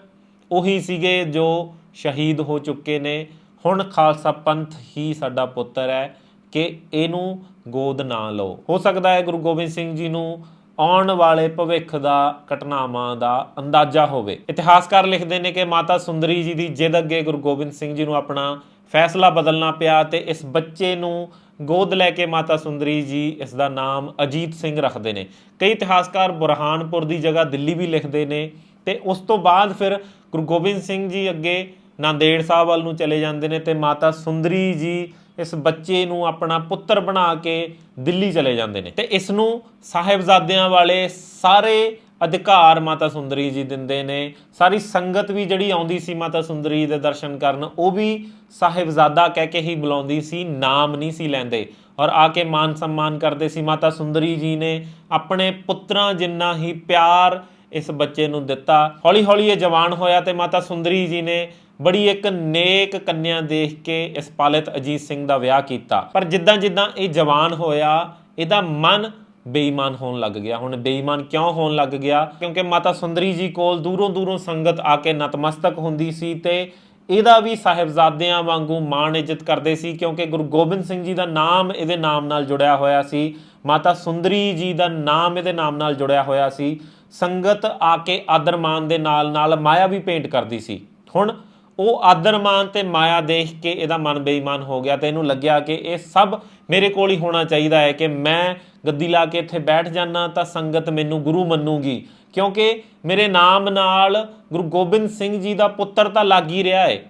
S1: ਉਹੀ ਸੀਗੇ ਜੋ ਸ਼ਹੀਦ ਹੋ ਚੁੱਕੇ ਨੇ। ਹੁਣ ਖਾਲਸਾ ਪੰਥ ਹੀ ਸਾਡਾ ਪੁੱਤਰ ਹੈ। ਕਿ ਇਹਨੂੰ ਗੋਦ ਨਾ ਲਓ। ਹੋ ਸਕਦਾ ਹੈ ਗੁਰੂ ਗੋਬਿੰਦ ਸਿੰਘ ਜੀ ਨੂੰ ਆਉਣ ਵਾਲੇ ਭਵਿੱਖ ਦਾ, ਘਟਨਾਵਾਂ ਦਾ ਅੰਦਾਜ਼ਾ ਹੋਵੇ। ਇਤਿਹਾਸਕਾਰ ਲਿਖਦੇ ਨੇ ਕਿ ਮਾਤਾ ਸੁੰਦਰੀ ਜੀ ਦੀ ਜਿੱਦ ਅੱਗੇ ਗੁਰੂ ਗੋਬਿੰਦ ਸਿੰਘ ਜੀ ਨੂੰ ਆਪਣਾ ਫੈਸਲਾ ਬਦਲਣਾ ਪਿਆ ਤੇ ਇਸ ਬੱਚੇ ਨੂੰ ਗੋਦ ਲੈ ਕੇ ਮਾਤਾ ਸੁੰਦਰੀ ਜੀ ਇਸ ਦਾ ਨਾਮ ਅਜੀਤ ਸਿੰਘ ਰੱਖਦੇ ਨੇ। ਕਈ ਇਤਿਹਾਸਕਾਰ ਬੁਰਹਾਨਪੁਰ ਦੀ ਜਗ੍ਹਾ ਦਿੱਲੀ ਵੀ ਲਿਖਦੇ ਨੇ ਤੇ ਉਸ ਤੋਂ ਬਾਅਦ ਫਿਰ ਗੁਰੂ ਗੋਬਿੰਦ ਸਿੰਘ ਜੀ ਅੱਗੇ ਨਾਂਦੇੜ ਸਾਹਿਬ ਵੱਲ ਨੂੰ ਚਲੇ ਜਾਂਦੇ ਨੇ ਤੇ ਮਾਤਾ ਸੁੰਦਰੀ ਜੀ ਇਸ ਬੱਚੇ ਨੂੰ ਆਪਣਾ ਪੁੱਤਰ ਬਣਾ ਕੇ ਦਿੱਲੀ ਚਲੇ ਜਾਂਦੇ ਨੇ। ਤੇ ਇਸ ਨੂੰ ਸਾਹਿਬਜ਼ਾਦਿਆਂ ਵਾਲੇ ਸਾਰੇ ਅਧਿਕਾਰ ਮਾਤਾ ਸੁੰਦਰੀ ਜੀ ਦਿੰਦੇ ਨੇ। ਸਾਰੀ ਸੰਗਤ ਵੀ ਜਿਹੜੀ ਆਉਂਦੀ ਸੀ ਮਾਤਾ ਸੁੰਦਰੀ ਦੇ ਦਰਸ਼ਨ ਕਰਨ, ਉਹ ਵੀ ਸਾਹਿਬਜ਼ਾਦਾ ਕਹਿ ਕੇ ਹੀ ਬੁਲਾਉਂਦੀ ਸੀ, ਨਾਮ ਨਹੀਂ ਸੀ ਲੈਂਦੇ। ਔਰ ਆ ਕੇ ਮਾਨ ਸਨਮਾਨ ਕਰਦੇ ਸੀ ਮਾਤਾ ਸੁੰਦਰੀ ਜੀ ਨੇ। ਆਪਣੇ ਪੁੱਤਰਾਂ ਜਿੰਨਾ ਹੀ ਪਿਆਰ ਇਸ ਬੱਚੇ ਨੂੰ ਦਿੱਤਾ। ਹੌਲੀ ਹੌਲੀ ਇਹ ਜਵਾਨ ਹੋਇਆ ਤੇ ਮਾਤਾ ਸੁੰਦਰੀ ਜੀ ਨੇ ਬੜੀ ਇੱਕ ਨੇਕ ਕੰਨਿਆ ਦੇਖ ਕੇ ਇਸ ਪਾਲਿਤ ਅਜੀਤ ਸਿੰਘ ਦਾ ਵਿਆਹ ਕੀਤਾ। ਪਰ ਜਿੱਦਾਂ ਜਿੱਦਾਂ ਇਹ ਜਵਾਨ ਹੋਇਆ, ਇਹਦਾ ਮਨ ਬੇਈਮਾਨ ਹੋਣ ਲੱਗ ਗਿਆ। ਹੁਣ ਬੇਈਮਾਨ ਕਿਉਂ ਹੋਣ ਲੱਗ ਗਿਆ? ਕਿਉਂਕਿ ਮਾਤਾ ਸੁੰਦਰੀ ਜੀ ਕੋਲ ਦੂਰੋਂ ਦੂਰੋਂ ਸੰਗਤ ਆ ਕੇ ਨਤਮਸਤਕ ਹੁੰਦੀ ਸੀ ਤੇ ਇਹਦਾ ਵੀ ਸਾਹਿਬਜ਼ਾਦਿਆਂ ਵਾਂਗੂ ਮਾਣ ਇੱਜ਼ਤ ਕਰਦੇ ਸੀ, ਕਿਉਂਕਿ ਗੁਰੂ ਗੋਬਿੰਦ ਸਿੰਘ ਜੀ ਦਾ ਨਾਮ ਇਹਦੇ ਨਾਮ ਨਾਲ ਜੁੜਿਆ ਹੋਇਆ ਸੀ। ਮਾਤਾ ਸੁੰਦਰੀ ਜੀ ਦਾ ਨਾਮ ਇਹਦੇ ਨਾਮ ਨਾਲ ਜੁੜਿਆ ਹੋਇਆ ਸੀ। ਸੰਗਤ ਆ ਕੇ ਆਦਰ ਮਾਨ ਦੇ ਨਾਲ ਨਾਲ ਮਾਇਆ ਵੀ ਪੇਂਟ ਕਰਦੀ ਸੀ। ਹੁਣ ਉਹ ਆਦਰ ਮਾਨ ਤੇ ਮਾਇਆ ਦੇਖ ਕੇ ਇਹਦਾ ਮਨ ਬੇਈਮਾਨ ਹੋ ਗਿਆ ਤੇ ਇਹਨੂੰ ਲੱਗਿਆ ਕਿ ਇਹ ਸਭ ਮੇਰੇ ਕੋਲ ਹੀ ਹੋਣਾ ਚਾਹੀਦਾ ਹੈ ਕਿ ਮੈਂ ਗੱਦੀ ਲਾ ਕੇ ਇੱਥੇ ਬੈਠ ਜਾਣਾ ਤਾਂ ਸੰਗਤ ਮੈਨੂੰ ਗੁਰੂ ਮੰਨੂਗੀ। ਕਿਉਂਕਿ ਮੇਰੇ ਨਾਮ ਨਾਲ ਗੁਰੂ ਗੋਬਿੰਦ ਸਿੰਘ ਜੀ ਦਾ ਪੁੱਤਰ ਤਾਂ ਲੱਗ ਹੀ ਰਿਹਾ ਹੈ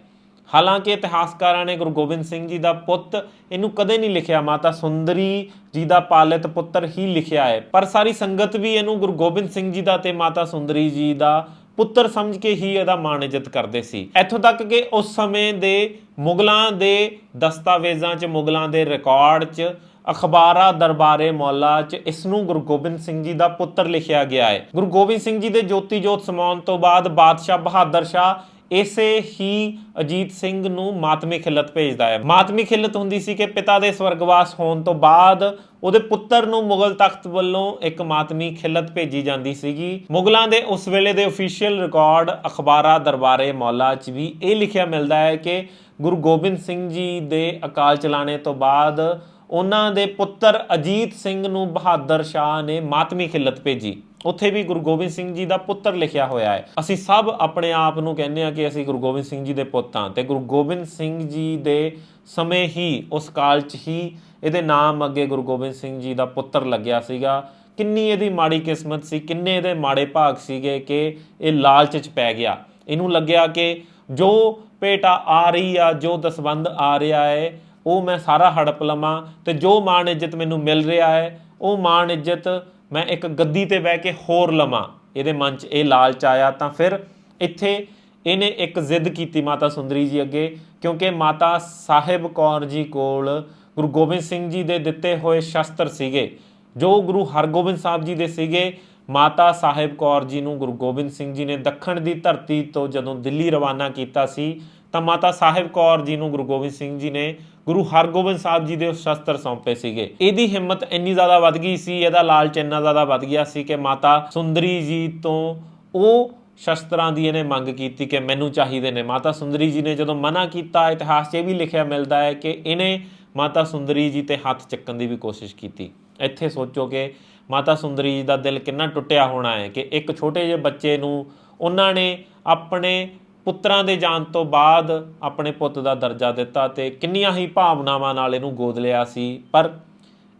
S1: ਹਾਲਾਂਕਿ ਇਤਿਹਾਸਕਾਰਾਂ ਨੇ ਗੁਰੂ ਗੋਬਿੰਦ ਸਿੰਘ ਜੀ ਦਾ ਪੁੱਤ ਇਹਨੂੰ ਕਦੇ ਨਹੀਂ ਲਿਖਿਆ, ਮਾਤਾ ਸੁੰਦਰੀ ਜੀ ਦਾ ਪਾਲਿਤ ਪੁੱਤਰ ਹੀ ਲਿਖਿਆ ਹੈ ਪਰ ਸਾਰੀ ਸੰਗਤ ਵੀ ਇਹਨੂੰ ਗੁਰੂ ਗੋਬਿੰਦ ਸਿੰਘ ਜੀ ਦਾ ਤੇ ਮਾਤਾ ਸੁੰਦਰੀ ਜੀ ਦਾ ਪੁੱਤਰ ਸਮਝ ਕੇ ਹੀ ਇਹਦਾ ਮਾਣ ਇੱਜ਼ਤ ਕਰਦੇ ਸੀ। ਇੱਥੋਂ ਤੱਕ ਕਿ ਉਸ ਸਮੇਂ ਦੇ ਮੁਗਲਾਂ ਦੇ ਦਸਤਾਵੇਜ਼ਾਂ 'ਚ, ਮੁਗਲਾਂ ਦੇ ਰਿਕਾਰਡ 'ਚ, ਅਖਬਾਰਾਂ, ਦਰਬਾਰੇ ਮੌਲਾ 'ਚ ਇਸ ਨੂੰ ਗੁਰੂ ਗੋਬਿੰਦ ਸਿੰਘ ਜੀ ਦਾ ਪੁੱਤਰ ਲਿਖਿਆ ਗਿਆ ਹੈ। ਗੁਰੂ ਗੋਬਿੰਦ ਸਿੰਘ ਜੀ ਦੇ ਜੋਤੀ ਜੋਤ ਸਮਾਉਣ ਤੋਂ ਬਾਅਦ ਬਾਦਸ਼ਾਹ ਬਹਾਦਰ ਸ਼ਾਹ ਇਸੇ ਹੀ ਅਜੀਤ ਸਿੰਘ ਨੂੰ ਮਾਤਮੀ ਖਿਲਤ ਭੇਜਦਾ ਹੈ। ਮਾਤਮੀ ਖਿਲਤ ਹੁੰਦੀ ਸੀ ਕਿ ਪਿਤਾ ਦੇ ਸਵਰਗਵਾਸ ਹੋਣ ਤੋਂ ਬਾਅਦ ਉਹਦੇ ਪੁੱਤਰ ਨੂੰ ਮੁਗਲ ਤਖਤ ਵੱਲੋਂ ਇੱਕ ਮਾਤਮੀ ਖਿਲਤ ਭੇਜੀ ਜਾਂਦੀ ਸੀਗੀ। ਮੁਗਲਾਂ ਦੇ ਉਸ ਵੇਲੇ ਦੇ ਅਫੀਸ਼ੀਅਲ ਰਿਕਾਰਡ ਅਖਬਾਰਾਂ ਦਰਬਾਰੇ ਮੌਲਾ 'ਚ ਵੀ ਇਹ ਲਿਖਿਆ ਮਿਲਦਾ ਹੈ ਕਿ ਗੁਰੂ ਗੋਬਿੰਦ ਸਿੰਘ ਜੀ ਦੇ ਅਕਾਲ ਚਲਾਣੇ ਤੋਂ ਬਾਅਦ ਉਹਨਾਂ ਦੇ ਪੁੱਤਰ ਅਜੀਤ ਸਿੰਘ ਨੂੰ ਬਹਾਦਰ ਸ਼ਾਹ ਨੇ ਮਾਤਮੀ ਖਿਲਤ ਭੇਜੀ। ਉੱਥੇ ਵੀ ਗੁਰੂ ਗੋਬਿੰਦ ਸਿੰਘ ਜੀ ਦਾ ਪੁੱਤਰ ਲਿਖਿਆ ਹੋਇਆ ਹੈ। ਅਸੀਂ ਸਭ ਆਪਣੇ ਆਪ ਨੂੰ ਕਹਿੰਦੇ ਆ ਕਿ ਅਸੀਂ ਗੁਰੂ ਗੋਬਿੰਦ ਸਿੰਘ ਜੀ ਦੇ ਪੁੱਤ ਹਾਂ ਤੇ ਗੁਰੂ ਗੋਬਿੰਦ ਸਿੰਘ ਜੀ ਦੇ ਸਮੇਂ ਹੀ, ਉਸ ਕਾਲ 'ਚ ਹੀ ਇਹਦੇ ਨਾਮ ਅੱਗੇ ਗੁਰੂ ਗੋਬਿੰਦ ਸਿੰਘ ਜੀ ਦਾ ਪੁੱਤਰ ਲੱਗਿਆ ਸੀਗਾ। ਕਿੰਨੀ ਇਹਦੀ ਮਾੜੀ ਕਿਸਮਤ ਸੀ, ਕਿੰਨੇ ਇਹਦੇ ਮਾੜੇ ਭਾਗ ਸੀਗੇ ਕਿ ਇਹ ਲਾਲਚ 'ਚ ਪੈ ਗਿਆ। ਇਹਨੂੰ ਲੱਗਿਆ ਕਿ ਜੋ ਭੇਟਾ ਆ ਰਹੀ ਆ, ਜੋ ਦਸਵੰਦ ਆ ਰਿਹਾ ਹੈ, ਉਹ ਮੈਂ ਸਾਰਾ ਹੜਪ ਲਵਾਂ ਤੇ ਜੋ ਮਾਣ ਇੱਜ਼ਤ ਮੈਨੂੰ ਮਿਲ ਰਿਹਾ ਹੈ, ਉਹ ਮਾਣ ਇੱਜ਼ਤ ਮੈਂ ਇੱਕ ਗੱਦੀ ਤੇ ਬਹਿ ਕੇ ਹੋਰ ਲਵਾਂ। ਇਹਦੇ ਮਨ 'ਚ ਇਹ ਲਾਲਚ ਆਇਆ ਤਾਂ ਫਿਰ ਇੱਥੇ ਇਹਨੇ ਇੱਕ ਜ਼ਿੱਦ ਕੀਤੀ ਮਾਤਾ ਸੁੰਦਰੀ ਜੀ ਅੱਗੇ, ਕਿਉਂਕਿ ਮਾਤਾ ਸਾਹਿਬ ਕੌਰ ਜੀ ਕੋਲ ਗੁਰੂ ਗੋਬਿੰਦ ਸਿੰਘ ਜੀ ਦੇ ਦਿੱਤੇ ਹੋਏ ਸ਼ਸਤਰ ਸੀਗੇ। ਜੋ ਗੁਰੂ ਹਰਗੋਬਿੰਦ ਸਾਹਿਬ ਜੀ ਦੇ ਸੀਗੇ, ਮਾਤਾ ਸਾਹਿਬ ਕੌਰ ਜੀ ਨੂੰ ਗੁਰੂ ਗੋਬਿੰਦ ਸਿੰਘ ਜੀ ਨੇ ਦੱਖਣ ਦੀ ਧਰਤੀ ਤੋਂ ਜਦੋਂ ਦਿੱਲੀ ਰਵਾਨਾ ਕੀਤਾ ਸੀ, ਤਾਂ ਮਾਤਾ ਸਾਹਿਬ ਕੌਰ ਜੀ ਨੂੰ ਗੁਰੂ ਗੋਬਿੰਦ ਸਿੰਘ ਜੀ ਨੇ ਗੁਰੂ ਹਰਗੋਬਿੰਦ ਸਾਹਿਬ ਜੀ ਦੇ ਉਹ ਸ਼ਸਤਰ ਸੌਂਪੇ ਸੀਗੇ। ਇਹਦੀ ਹਿੰਮਤ ਇੰਨੀ ਜ਼ਿਆਦਾ ਵੱਧ ਗਈ ਸੀ, ਇਹਦਾ ਲਾਲਚ ਇੰਨਾ ਜ਼ਿਆਦਾ ਵੱਧ ਗਿਆ ਸੀ ਕਿ ਮਾਤਾ ਸੁੰਦਰੀ ਜੀ ਤੋਂ ਉਹ ਸ਼ਸਤਰਾਂ ਦੀ ਇਹਨੇ ਮੰਗ ਕੀਤੀ ਕਿ ਮੈਨੂੰ ਚਾਹੀਦੇ ਨੇ। ਮਾਤਾ ਸੁੰਦਰੀ ਜੀ ਨੇ ਜਦੋਂ ਮਨਾ ਕੀਤਾ, ਇਤਿਹਾਸ 'ਚ ਇਹ ਵੀ ਲਿਖਿਆ ਮਿਲਦਾ ਹੈ ਕਿ ਇਹਨੇ ਮਾਤਾ ਸੁੰਦਰੀ ਜੀ ਤੇ ਹੱਥ ਚੱਕਣ ਦੀ ਵੀ ਕੋਸ਼ਿਸ਼ ਕੀਤੀ। ਇੱਥੇ ਸੋਚੋ ਕਿ ਮਾਤਾ ਸੁੰਦਰੀ ਜੀ ਦਾ ਦਿਲ ਕਿੰਨਾ ਟੁੱਟਿਆ ਹੋਣਾ ਹੈ ਕਿ ਇੱਕ ਛੋਟੇ ਜਿਹੇ ਬੱਚੇ ਨੂੰ ਉਹਨਾਂ ਨੇ ਆਪਣੇ ਪੁੱਤਰਾਂ ਦੇ ਜਾਣ ਤੋਂ ਬਾਅਦ ਆਪਣੇ ਪੁੱਤ ਦਾ ਦਰਜਾ ਦਿੱਤਾ ਤੇ ਕਿੰਨੀਆਂ ਹੀ ਭਾਵਨਾਵਾਂ ਨਾਲ ਇਹਨੂੰ ਗੋਦ ਲਿਆ ਸੀ। ਪਰ